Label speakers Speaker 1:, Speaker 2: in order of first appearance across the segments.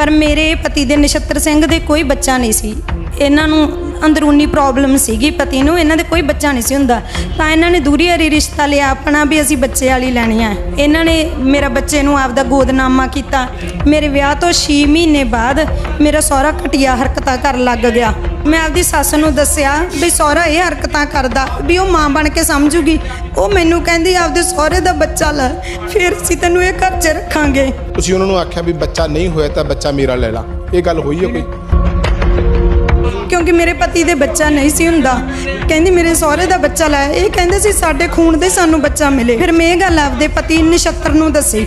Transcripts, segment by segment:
Speaker 1: ਪਰ ਮੇਰੇ ਪਤੀ ਦੇ ਨਛੱਤਰ ਸਿੰਘ ਦੇ ਕੋਈ ਬੱਚਾ ਨਹੀਂ ਸੀ। ਇਹਨਾਂ ਨੂੰ ਅੰਦਰੂਨੀ ਪ੍ਰੋਬਲਮ ਸੀਗੀ, ਪਤੀ ਨੂੰ, ਇਹਨਾਂ ਦੇ ਕੋਈ ਬੱਚਾ ਨਹੀਂ ਸੀ ਹੁੰਦਾ। ਤਾਂ ਇਹਨਾਂ ਨੇ ਦੂਰੀ ਹਰੀ ਰਿਸ਼ਤਾ ਲਿਆ, ਆਪਣਾ ਵੀ ਅਸੀਂ ਬੱਚੇ ਵਾਲੀ ਲੈਣੀ ਆ। ਇਹਨਾਂ ਨੇ ਮੇਰਾ ਬੱਚੇ ਨੂੰ ਆਪਦਾ ਗੋਦਨਾਮਾ ਕੀਤਾ। ਮੇਰੇ ਵਿਆਹ ਤੋਂ 6 ਮਹੀਨੇ ਬਾਅਦ ਮੇਰਾ ਸਹੁਰਾ ਘਟੀਆ ਹਰਕਤਾਂ ਕਰਨ ਲੱਗ ਗਿਆ। ਮੈਂ ਆਪਦੀ ਸੱਸ ਨੂੰ ਦੱਸਿਆ ਵੀ ਸਹੁਰਾ ਇਹ ਹਰਕਤਾਂ ਕਰਦਾ ਵੀ ਉਹ ਮਾਂ ਬਣ ਕੇ ਸਮਝੂਗੀ। ਉਹ ਮੈਨੂੰ ਕਹਿੰਦੀ, ਆਪਦੇ ਸਹੁਰੇ ਦਾ ਬੱਚਾ ਲੈ, ਫਿਰ ਅਸੀਂ ਤੈਨੂੰ ਇਹ ਘਰ 'ਚ ਰੱਖਾਂਗੇ।
Speaker 2: ਤੁਸੀਂ ਉਹਨਾਂ ਨੂੰ ਆਖਿਆ ਵੀ ਬੱਚਾ ਨਹੀਂ ਹੋਇਆ ਤਾਂ ਬੱਚਾ ਮੇਰਾ ਲੈ ਲਾ। ਇਹ ਗੱਲ ਹੋਈ ਹੈ ਕੋਈ?
Speaker 1: ਕਿਉਂਕਿ ਮੇਰੇ ਪਤੀ ਦੇ ਬੱਚਾ ਨਹੀਂ ਸੀ ਹੁੰਦਾ। ਕਹਿੰਦੀ, ਮੇਰੇ ਸਹੁਰੇ ਦਾ ਬੱਚਾ ਲੈ। ਇਹ ਕਹਿੰਦੇ ਸੀ, ਸਾਡੇ ਖੂਨ ਦੇ ਸਾਨੂੰ ਬੱਚਾ ਮਿਲੇ। ਫਿਰ ਮੈਂ ਇਹ ਗੱਲ ਆਪਦੇ ਪਤੀ ਨਛੱਤਰ ਨੂੰ ਦੱਸੀ।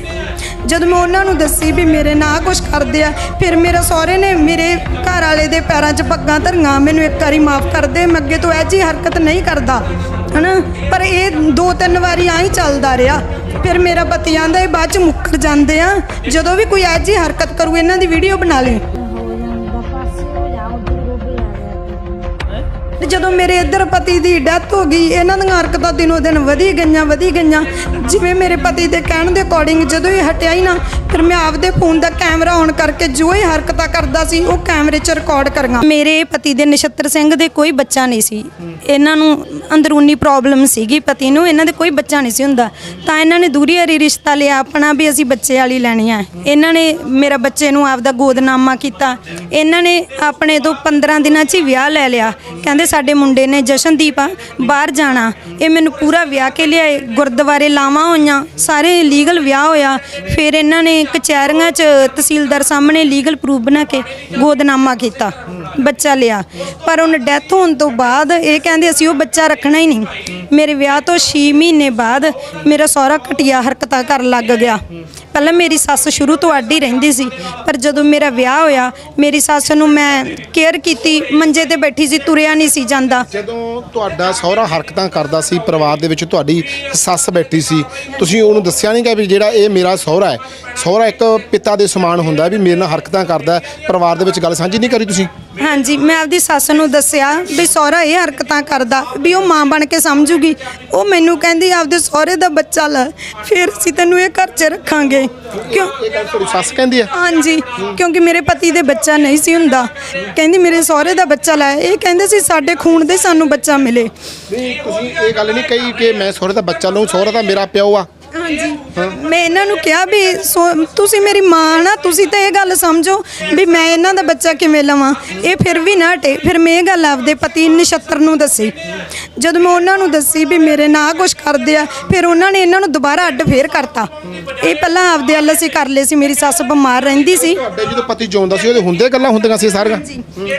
Speaker 1: ਜਦੋਂ ਮੈਂ ਉਹਨਾਂ ਨੂੰ ਦੱਸੀ ਵੀ ਮੇਰੇ ਨਾਲ ਕੁਝ ਕਰਦੇ ਆ, ਫਿਰ ਮੇਰੇ ਸਹੁਰੇ ਨੇ ਮੇਰੇ ਘਰ ਵਾਲੇ ਦੇ ਪੈਰਾਂ 'ਚ ਪੱਗਾਂ ਧਰੀਆਂ। ਮੈਨੂੰ ਇੱਕ ਵਾਰੀ ਮਾਫ ਕਰ ਦੇ, ਮੈਂ ਅੱਗੇ ਤੋਂ ਇਹ ਜੀ ਹਰਕਤ ਨਹੀਂ ਕਰਦਾ। ਹਨਾ? ਪਰ ਇਹ ਦੋ ਤਿੰਨ ਵਾਰੀ ਆਈ ਚੱਲਦਾ ਰਿਹਾ। ਫਿਰ ਮੇਰਾ ਪਤੀ ਆਂਦਾ ਇਹ ਬਾਅਦ ਚ ਮੁੱਕਰ ਜਾਂਦੇ ਆ। ਜਦੋਂ ਵੀ ਕੋਈ ਇਹ ਜੀ ਹਰਕਤ ਕਰੂ, ਇਹਨਾਂ ਦੀ ਵੀਡੀਓ ਬਣਾ ਲਈ
Speaker 3: ਜਦੋਂ
Speaker 1: ਮੇਰੇ ਇੱਧਰ ਪਤੀ ਦੀ ਡੈਥ ਹੋ ਗਈ, ਇਹਨਾਂ ਦੀਆਂ ਹਰਕਤਾਂ ਦਿਨੋ ਦਿਨ ਵਧੀ ਗਈਆਂ ਵਧੀ ਗਈਆਂ। ਜਿਵੇਂ ਮੇਰੇ ਪਤੀ ਦੇ ਕਹਿਣ ਦੇ ਅਕੋਰਡਿੰਗ ਜਦੋਂ ਇਹ ਹਟਿਆ ਹੀ ਨਾ, ਫਿਰ ਮੈਂ ਆਪਦੇ ਫੋਨ ਦਾ ਕੈਮਰਾ ਔਨ ਕਰਕੇ ਜੋ ਇਹ ਹਰਕਤਾਂ ਕਰਦਾ ਸੀ, ਉਹ ਕੈਮਰੇ 'ਚ ਰਿਕਾਰਡ ਕਰਾਂਗਾ ਮੇਰੇ ਪਤੀ ਦੇ ਨਛੱਤਰ ਸਿੰਘ ਦੇ ਕੋਈ ਬੱਚਾ ਨਹੀਂ ਸੀ। ਇਹਨਾਂ ਨੂੰ ਅੰਦਰੂਨੀ ਪ੍ਰੋਬਲਮ ਸੀਗੀ, ਪਤੀ ਨੂੰ ਇਹਨਾਂ ਦੇ ਕੋਈ ਬੱਚਾ ਨਹੀਂ ਸੀ ਹੁੰਦਾ। ਤਾਂ ਇਹਨਾਂ ਨੇ ਦੂਰੀ ਹਰੀ ਰਿਸ਼ਤਾ ਲਿਆ, ਆਪਣਾ ਵੀ ਅਸੀਂ ਬੱਚੇ ਵਾਲੀ ਲੈਣੀ ਆ। ਇਹਨਾਂ ਨੇ ਮੇਰਾ ਬੱਚੇ ਨੂੰ ਆਪਦਾ ਗੋਦਨਾਮਾ ਕੀਤਾ। ਇਹਨਾਂ ਨੇ ਆਪਣੇ ਤੋਂ 15 ਦਿਨਾਂ 'ਚ ਹੀ ਵਿਆਹ ਲੈ ਲਿਆ। ਕਹਿੰਦੇ ਸਾਡੇ ਮੁੰਡੇ ਨੇ ਜਸ਼ਨਦੀਪ ਆ, ਬਾਹਰ ਜਾਣਾ। ਇਹ ਮੈਨੂੰ ਪੂਰਾ ਵਿਆਹ ਕੇ ਲਿਆਏ, ਗੁਰਦੁਆਰੇ ਲਾਵਾਂ ਹੋਈਆਂ, ਸਾਰੇ ਲੀਗਲ ਵਿਆਹ ਹੋਇਆ। ਫਿਰ ਇਹਨਾਂ ਨੇ ਕਚਹਿਰੀਆਂ 'ਚ ਤਹਿਸੀਲਦਾਰ ਸਾਹਮਣੇ ਲੀਗਲ ਪ੍ਰੂਫ ਬਣਾ ਕੇ ਗੋਦਨਾਮਾ ਕੀਤਾ, ਬੱਚਾ ਲਿਆ। ਪਰ ਉਹਨ ਡੈਥ ਹੋਣ ਤੋਂ ਬਾਅਦ ਇਹ ਕਹਿੰਦੇ ਅਸੀਂ ਉਹ ਬੱਚਾ ਰੱਖਣਾ ਹੀ ਨਹੀਂ। ਮੇਰੇ ਵਿਆਹ ਤੋਂ 6 ਮਹੀਨੇ ਬਾਅਦ ਮੇਰਾ ਸਹੁਰਾ ਘਟੀਆ ਹਰਕਤਾਂ ਕਰਨ ਲੱਗ ਗਿਆ। ਪਹਿਲਾਂ ਮੇਰੀ ਸੱਸ ਸ਼ੁਰੂ ਤੋਂ ਅੱਡ ਹੀ ਰਹਿੰਦੀ ਸੀ ਪਰ ਜਦੋਂ ਮੇਰਾ ਵਿਆਹ ਹੋਇਆ ਮੇਰੀ ਸੱਸ ਨੂੰ ਮੈਂ ਕੇਅਰ ਕੀਤੀ ਮੰਜੇ ਤੇ ਬੈਠੀ ਸੀ ਤੁਰਿਆ ਨਹੀਂ ਸੀ ਜਾਂਦਾ।
Speaker 2: ਜਦੋਂ ਤੁਹਾਡਾ ਸਹੁਰਾ ਹਰਕਤਾਂ ਕਰਦਾ ਸੀ ਪਰਿਵਾਰ ਦੇ ਵਿੱਚ ਤੁਹਾਡੀ ਸੱਸ ਬੈਠੀ ਸੀ ਤੁਸੀਂ ਉਹਨੂੰ ਦੱਸਿਆ ਨਹੀਂ ਕਿ ਵੀ ਜਿਹੜਾ ਇਹ ਮੇਰਾ ਸਹੁਰਾ ਹੈ ਸਹੁਰਾ ਇੱਕ ਪਿਤਾ ਦੇ ਸਮਾਨ ਹੁੰਦਾ ਵੀ ਮੇਰੇ ਨਾਲ ਹਰਕਤਾਂ ਕਰਦਾ। ਪਰਿਵਾਰ ਦੇ ਵਿੱਚ ਗੱਲ ਸਾਂਝੀ ਨਹੀਂ ਕਰੀ ਤੁਸੀਂ?
Speaker 1: ਹਾਂਜੀ ਮੈਂ ਆਪਦੀ ਸੱਸ ਨੂੰ ਦੱਸਿਆ ਵੀ ਸਹੁਰਾ ਇਹ ਹਰਕਤਾਂ ਕਰਦਾ ਵੀ ਉਹ ਮਾਂ ਬਣ ਕੇ ਸਮਝੂਗੀ। ਉਹ ਮੈਨੂੰ ਕਹਿੰਦੀ ਆਪਦੇ ਸਹੁਰੇ ਦਾ ਬੱਚਾ ਲੈ ਫਿਰ ਅਸੀਂ ਤੈਨੂੰ ਇਹ ਘਰ 'ਚ ਰੱਖਾਂਗੇ। ਕਿਉਂ?
Speaker 2: ਗੱਲ ਤੁਹਾਡੀ ਸੱਸ ਕਹਿੰਦੀ ਹੈ?
Speaker 1: ਹਾਂਜੀ ਕਿਉਂਕਿ ਮੇਰੇ ਪਤੀ ਦੇ ਬੱਚਾ ਨਹੀਂ ਸੀ ਹੁੰਦਾ। ਕਹਿੰਦੀ ਮੇਰੇ ਸਹੁਰੇ ਦਾ ਬੱਚਾ ਲੈ। ਇਹ ਕਹਿੰਦੇ ਸੀ ਸਾਡੇ ਖੂਨ ਦੇ ਸਾਨੂੰ ਬੱਚਾ ਮਿਲੇ।
Speaker 2: ਨਹੀਂ ਤੁਸੀਂ ਇਹ ਗੱਲ ਨਹੀਂ ਕਹੀ ਕਿ ਮੈਂ ਸਹੁਰੇ ਦਾ ਬੱਚਾ ਲਊਂ ਸਹੁਰਾ ਤਾਂ ਮੇਰਾ ਪਿਓ ਆ।
Speaker 1: ਹਾਂਜੀ। ਮੈਂ ਇਹਨਾਂ ਨੂੰ ਕਿਹਾ ਵੀ ਸੋ- ਤੁਸੀਂ ਮੇਰੀ ਮਾਂ ਨਾ ਤੁਸੀਂ ਤਾਂ ਇਹ ਗੱਲ ਸਮਝੋ ਵੀ ਮੈਂ ਇਹਨਾਂ ਦਾ ਬੱਚਾ ਕਿਵੇਂ ਲਵਾਂ। ਇਹ ਫਿਰ ਵੀ ਨਾ ਹਟੇ। ਫਿਰ ਮੈਂ ਇਹ ਗੱਲ ਆਪਦੇ ਪਤੀ ਨਛੱਤਰ ਨੂੰ ਦੱਸੀ। ਜਦੋਂ ਮੈਂ ਉਹਨਾਂ ਨੂੰ ਦੱਸੀ ਵੀ ਮੇਰੇ ਨਾਲ ਕੁਝ ਕਰਦੇ ਆ ਫਿਰ ਉਹਨਾਂ ਨੇ ਇਹਨਾਂ ਨੂੰ ਦੁਬਾਰਾ ਅੱਡ ਫੇਰ ਕਰਤਾ। ਇਹ ਪਹਿਲਾਂ ਆਪਦੇ ਵੱਲ ਅਸੀਂ ਕਰ ਲਏ ਸੀ। ਮੇਰੀ ਸੱਸ ਬਿਮਾਰ ਰਹਿੰਦੀ ਸੀ।
Speaker 2: ਤੁਹਾਡੇ ਜਦੋਂ ਪਤੀ ਜਿਉਂਦਾ ਸੀ ਉਹਦੇ ਹੁੰਦੇ ਗੱਲਾਂ ਹੁੰਦੀਆਂ ਸੀ ਸਾਰੀਆਂ?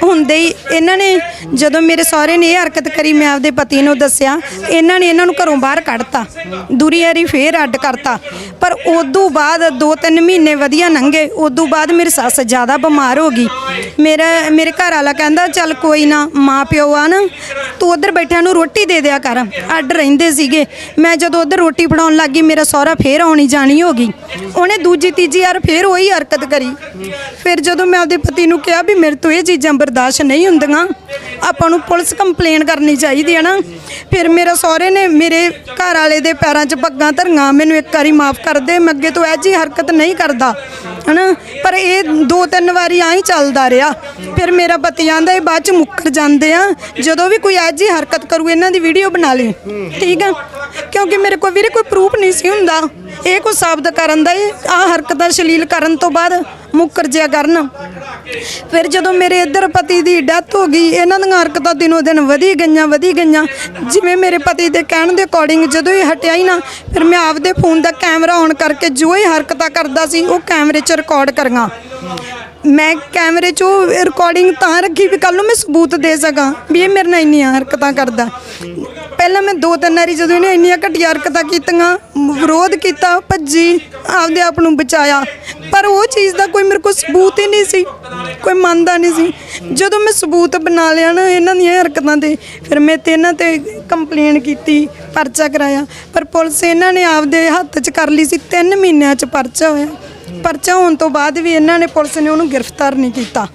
Speaker 1: ਹੁੰਦੇ ਹੀ। ਇਹਨਾਂ ਨੇ ਜਦੋਂ ਮੇਰੇ ਸਹੁਰੇ ਨੇ ਇਹ ਹਰਕਤ ਕਰੀ ਮੈਂ ਆਪਦੇ ਪਤੀ ਨੂੰ ਦੱਸਿਆ ਇਹਨਾਂ ਨੇ ਇਹਨਾਂ ਨੂੰ ਘਰੋਂ ਬਾਹਰ ਕੱਢਤਾ। ਦੂਰੀ ਹਰੀ ਫੇਰ ਅੱਡ ਕਰਤਾ। ਪਰ ਉਦੋਂ ਬਾਅਦ 2-3 ਮਹੀਨੇ ਵਧੀਆ ਲੰਘੇ ਉਦੋਂ ਬਾਅਦ ਮੇਰੀ ਸੱਸ ਜ਼ਿਆਦਾ ਬਿਮਾਰ ਹੋ ਗਈ। ਮੇਰਾ, ਮੇਰੇ ਘਰ ਵਾਲਾ ਕਹਿੰਦਾ, ਚੱਲ ਕੋਈ ਨਾ ਮਾਂ ਪਿਓ ਆ ਨਾ, ਤੂੰ ਉਧਰ ਬੈਠਿਆਂ ਨੂੰ ਰੋਟੀ ਦੇ ਦਿਆ ਕਰ। ਅੱਡ ਰਹਿੰਦੇ ਸੀਗੇ। ਮੈਂ ਜਦੋਂ ਉਧਰ ਰੋਟੀ ਫੜਾਉਣ ਲੱਗੀ ਮੇਰਾ ਸਹੁਰਾ ਫੇਰ ਆਉਣੀ ਜਾਣੀ ਹੋ ਗਈ। ਉਹਨੇ ਦੂਜੀ, ਤੀਜੀ ਵਾਰ ਫੇਰ ਉਹੀ ਹਰਕਤ ਕਰੀ। ਫਿਰ ਜਦੋਂ ਮੈਂ ਆਪਦੇ ਪਤੀ ਨੂੰ ਕਿਹਾ ਵੀ ਮੇਰੇ ਤੋਂ ਇਹ ਚੀਜ਼ਾਂ ਬਰਦਾਸ਼ਤ ਨਹੀਂ ਹੁੰਦੀਆਂ ਆਪਾਂ ਨੂੰ ਪੁਲਿਸ ਕੰਪਲੇਨ ਕਰਨੀ ਚਾਹੀਦੀ ਹੈ ਨਾ। ਫਿਰ ਮੇਰੇ ਸਹੁਰੇ ਨੇ ਮੇਰੇ ਘਰ ਵਾਲੇ ਦੇ ਪੈਰਾਂ 'ਚ ਪੱਗਾਂ ਧਰੀਆਂ, ਮੈਨੂੰ ਇੱਕ ਵਾਰੀ ਮਾਫ ਕਰ ਦੇ, ਮੈਂ ਅੱਗੇ ਤੋਂ ਇਹ ਜੀ ਹਰਕਤ ਨਹੀਂ ਕਰਦਾ, ਹਨਾ। ਪਰ ਇਹ ਦੋ ਤਿੰਨ ਵਾਰੀ ਆਈ ਚੱਲਦਾ ਰਿਹਾ। ਫਿਰ ਮੇਰਾ ਪਤੀ ਆਂਦਾ ਇਹ ਬਾਅਦ ਚ ਮੁੱਕਰ ਜਾਂਦੇ ਆ। ਜਦੋਂ ਵੀ ਕੋਈ ਇਹ ਜੀ ਹਰਕਤ ਕਰੂ, ਇਹਨਾਂ ਦੀ ਵੀਡੀਓ ਬਣਾ ਲਈ। ਠੀਕ ਆ? ਕਿਉਂਕਿ ਮੇਰੇ ਕੋਲ ਵੀਰੇ ਕੋਈ ਪ੍ਰੂਫ ਨਹੀਂ ਸੀ ਹੁੰਦਾ। ਇਹ ਕੋਈ ਸਾਬਤ ਕਰਨ ਦਾ ਇਹ ਆ ਹਰਕਤਾਂ ਸ਼ਲੀਲ ਕਰਨ ਤੋਂ ਬਾਅਦ ਮੁੱਕਰ ਜਿਆ ਕਰਨ। ਫਿਰ ਜਦੋਂ ਮੇਰੇ ਇੱਧਰ ਪਤੀ ਦੀ ਡੈਥ ਹੋ ਗਈ, ਇਹਨਾਂ ਦੀਆਂ ਹਰਕਤਾਂ ਦਿਨੋ ਦਿਨ ਵਧੀ ਗਈਆਂ ਵਧੀ ਗਈਆਂ। ਜਿਵੇਂ ਮੇਰੇ ਪਤੀ ਦੇ ਕਹਿਣ ਦੇ ਅਕੋਰਡਿੰਗ ਜਦੋਂ ਇਹ ਹਟਿਆ ਹੀ ਨਾ, ਫਿਰ ਮੈਂ ਆਪਦੇ ਫੋਨ ਦਾ ਕੈਮਰਾ ਔਨ ਕਰਕੇ ਜੋ ਇਹ ਹਰਕਤਾਂ ਕਰਦਾ ਸੀ, ਉਹ ਕੈਮਰੇ 'ਚ ਰਿਕਾਰਡ ਕਰਾਂਗਾ ਮੈਂ ਕੈਮਰੇ 'ਚੋਂ ਰਿਕਾਰਡਿੰਗ ਤਾਂ ਰੱਖੀ ਵੀ ਕੱਲ ਨੂੰ ਮੈਂ ਸਬੂਤ ਦੇ ਸਕਾਂ ਵੀ ਇਹ ਮੇਰੇ ਨਾਲ ਇੰਨੀਆਂ ਹਰਕਤਾਂ ਕਰਦਾ। ਪਹਿਲਾਂ ਮੈਂ ਦੋ ਤਿੰਨ ਵਾਰੀ ਜਦੋਂ ਇਹਨੇ ਇੰਨੀਆਂ ਘਟੀਆ ਹਰਕਤਾਂ ਕੀਤੀਆਂ, ਵਿਰੋਧ ਕੀਤਾ, ਭੱਜੀ, ਆਪਦੇ ਆਪ ਨੂੰ ਬਚਾਇਆ। ਪਰ ਉਹ ਚੀਜ਼ ਦਾ ਕੋਈ ਮੇਰੇ ਕੋਲ ਸਬੂਤ ਹੀ ਨਹੀਂ ਸੀ, ਕੋਈ ਮੰਨਦਾ ਨਹੀਂ ਸੀ। ਜਦੋਂ ਮੈਂ ਸਬੂਤ ਬਣਾ ਲਿਆ ਨਾ ਇਹਨਾਂ ਦੀਆਂ ਹਰਕਤਾਂ ਦੇ ਫਿਰ ਮੈਂ ਤੇ ਇਹਨਾਂ ਤੇ ਕੰਪਲੇਨ ਕੀਤੀ, ਪਰਚਾ ਕਰਾਇਆ। ਪਰ ਪੁਲਿਸ ਇਹਨਾਂ ਨੇ ਆਪਦੇ ਹੱਥ 'ਚ ਕਰ ਲਈ ਸੀ 3 ਮਹੀਨਿਆਂ 'ਚ ਪਰਚਾ ਹੋਇਆ। ਪਰਚਾ ਹੋਣ ਤੋਂ ਬਾਅਦ ਵੀ ਇਹਨਾਂ ਨੇ ਪੁਲਿਸ ਨੇ ਉਹਨੂੰ ਗ੍ਰਿਫਤਾਰ ਨਹੀਂ ਕੀਤਾ।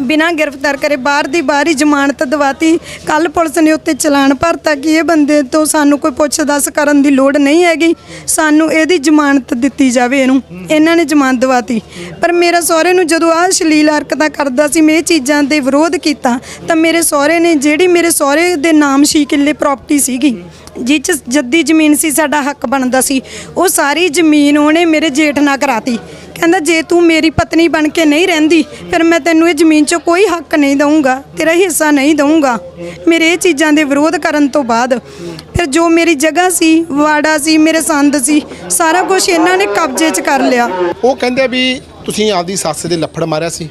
Speaker 1: ਬਿਨਾਂ ਗ੍ਰਿਫਤਾਰ ਕਰੇ ਬਾਹਰ ਦੀ ਬਾਹਰ ਹੀ ਜ਼ਮਾਨਤ ਦਵਾਤੀ। ਕੱਲ ਪੁਲਿਸ ਨੇ ਉੱਤੇ ਚਲਾਨ ਭਰਤਾ ਕਿ ਇਹ ਬੰਦੇ ਤੋਂ ਸਾਨੂੰ ਕੋਈ ਪੁੱਛ ਦੱਸ ਕਰਨ ਦੀ ਲੋੜ ਨਹੀਂ ਹੈਗੀ। ਸਾਨੂੰ ਇਹਦੀ ਜ਼ਮਾਨਤ ਦਿੱਤੀ ਜਾਵੇ ਇਹਨੂੰ। ਇਹਨਾਂ ਨੇ ਜ਼ਮਾਨਤ ਦਵਾਤੀ। ਪਰ ਮੇਰਾ ਸਹੁਰੇ ਨੂੰ ਜਦੋਂ ਆਹ ਸ਼ਲੀਲ ਹਰਕਤਾਂ ਕਰਦਾ ਸੀ, ਮੈਂ ਇਹ ਚੀਜ਼ਾਂ ਦੇ ਵਿਰੋਧ ਕੀਤਾ, ਤਾਂ ਮੇਰੇ ਸਹੁਰੇ ਨੇ ਜਿਹੜੀ ਮੇਰੇ ਸਹੁਰੇ ਦੇ ਨਾਮ ਛੇ ਕਿੱਲੇ ਪ੍ਰਾਪਰਟੀ ਸੀਗੀ, ਜਿਹ 'ਚ ਜੱਦੀ ਜ਼ਮੀਨ ਸੀ, ਸਾਡਾ ਹੱਕ ਬਣਦਾ ਸੀ, ਉਹ ਸਾਰੀ ਜ਼ਮੀਨ ਉਹਨੇ ਮੇਰੇ ਜੇਠ ਨਾਲ ਕਰਾਤੀ। ਕਹਿੰਦਾ ਜੇ ਤੂੰ ਮੇਰੀ ਪਤਨੀ ਬਣ ਕੇ ਨਹੀਂ ਰਹਿੰਦੀ ਫਿਰ ਮੈਂ ਤੈਨੂੰ ਇਹ ਜ਼ਮੀਨ 'ਚ ਕੋਈ ਹੱਕ ਨਹੀਂ ਦਊਂਗਾ ਤੇਰਾ ਹਿੱਸਾ ਨਹੀਂ ਦਊਂਗਾ। ਮੇਰੇ ਇਹ ਚੀਜ਼ਾਂ ਦੇ ਵਿਰੋਧ ਕਰਨ ਤੋਂ ਬਾਅਦ ਫਿਰ ਜੋ ਮੇਰੀ ਜਗ੍ਹਾ ਸੀ ਵਾੜਾ ਸੀ ਮੇਰੇ ਸੰਦ ਸੀ ਸਾਰਾ ਕੁਝ ਇਹਨਾਂ ਨੇ ਕਬਜ਼ੇ 'ਚ ਕਰ ਲਿਆ।
Speaker 2: ਉਹ ਕਹਿੰਦੇ ਵੀ ਤੁਸੀਂ ਆਪਦੀ ਸੱਸ ਦੇ ਲੱਫੜ ਮਾਰਿਆ ਸੀ।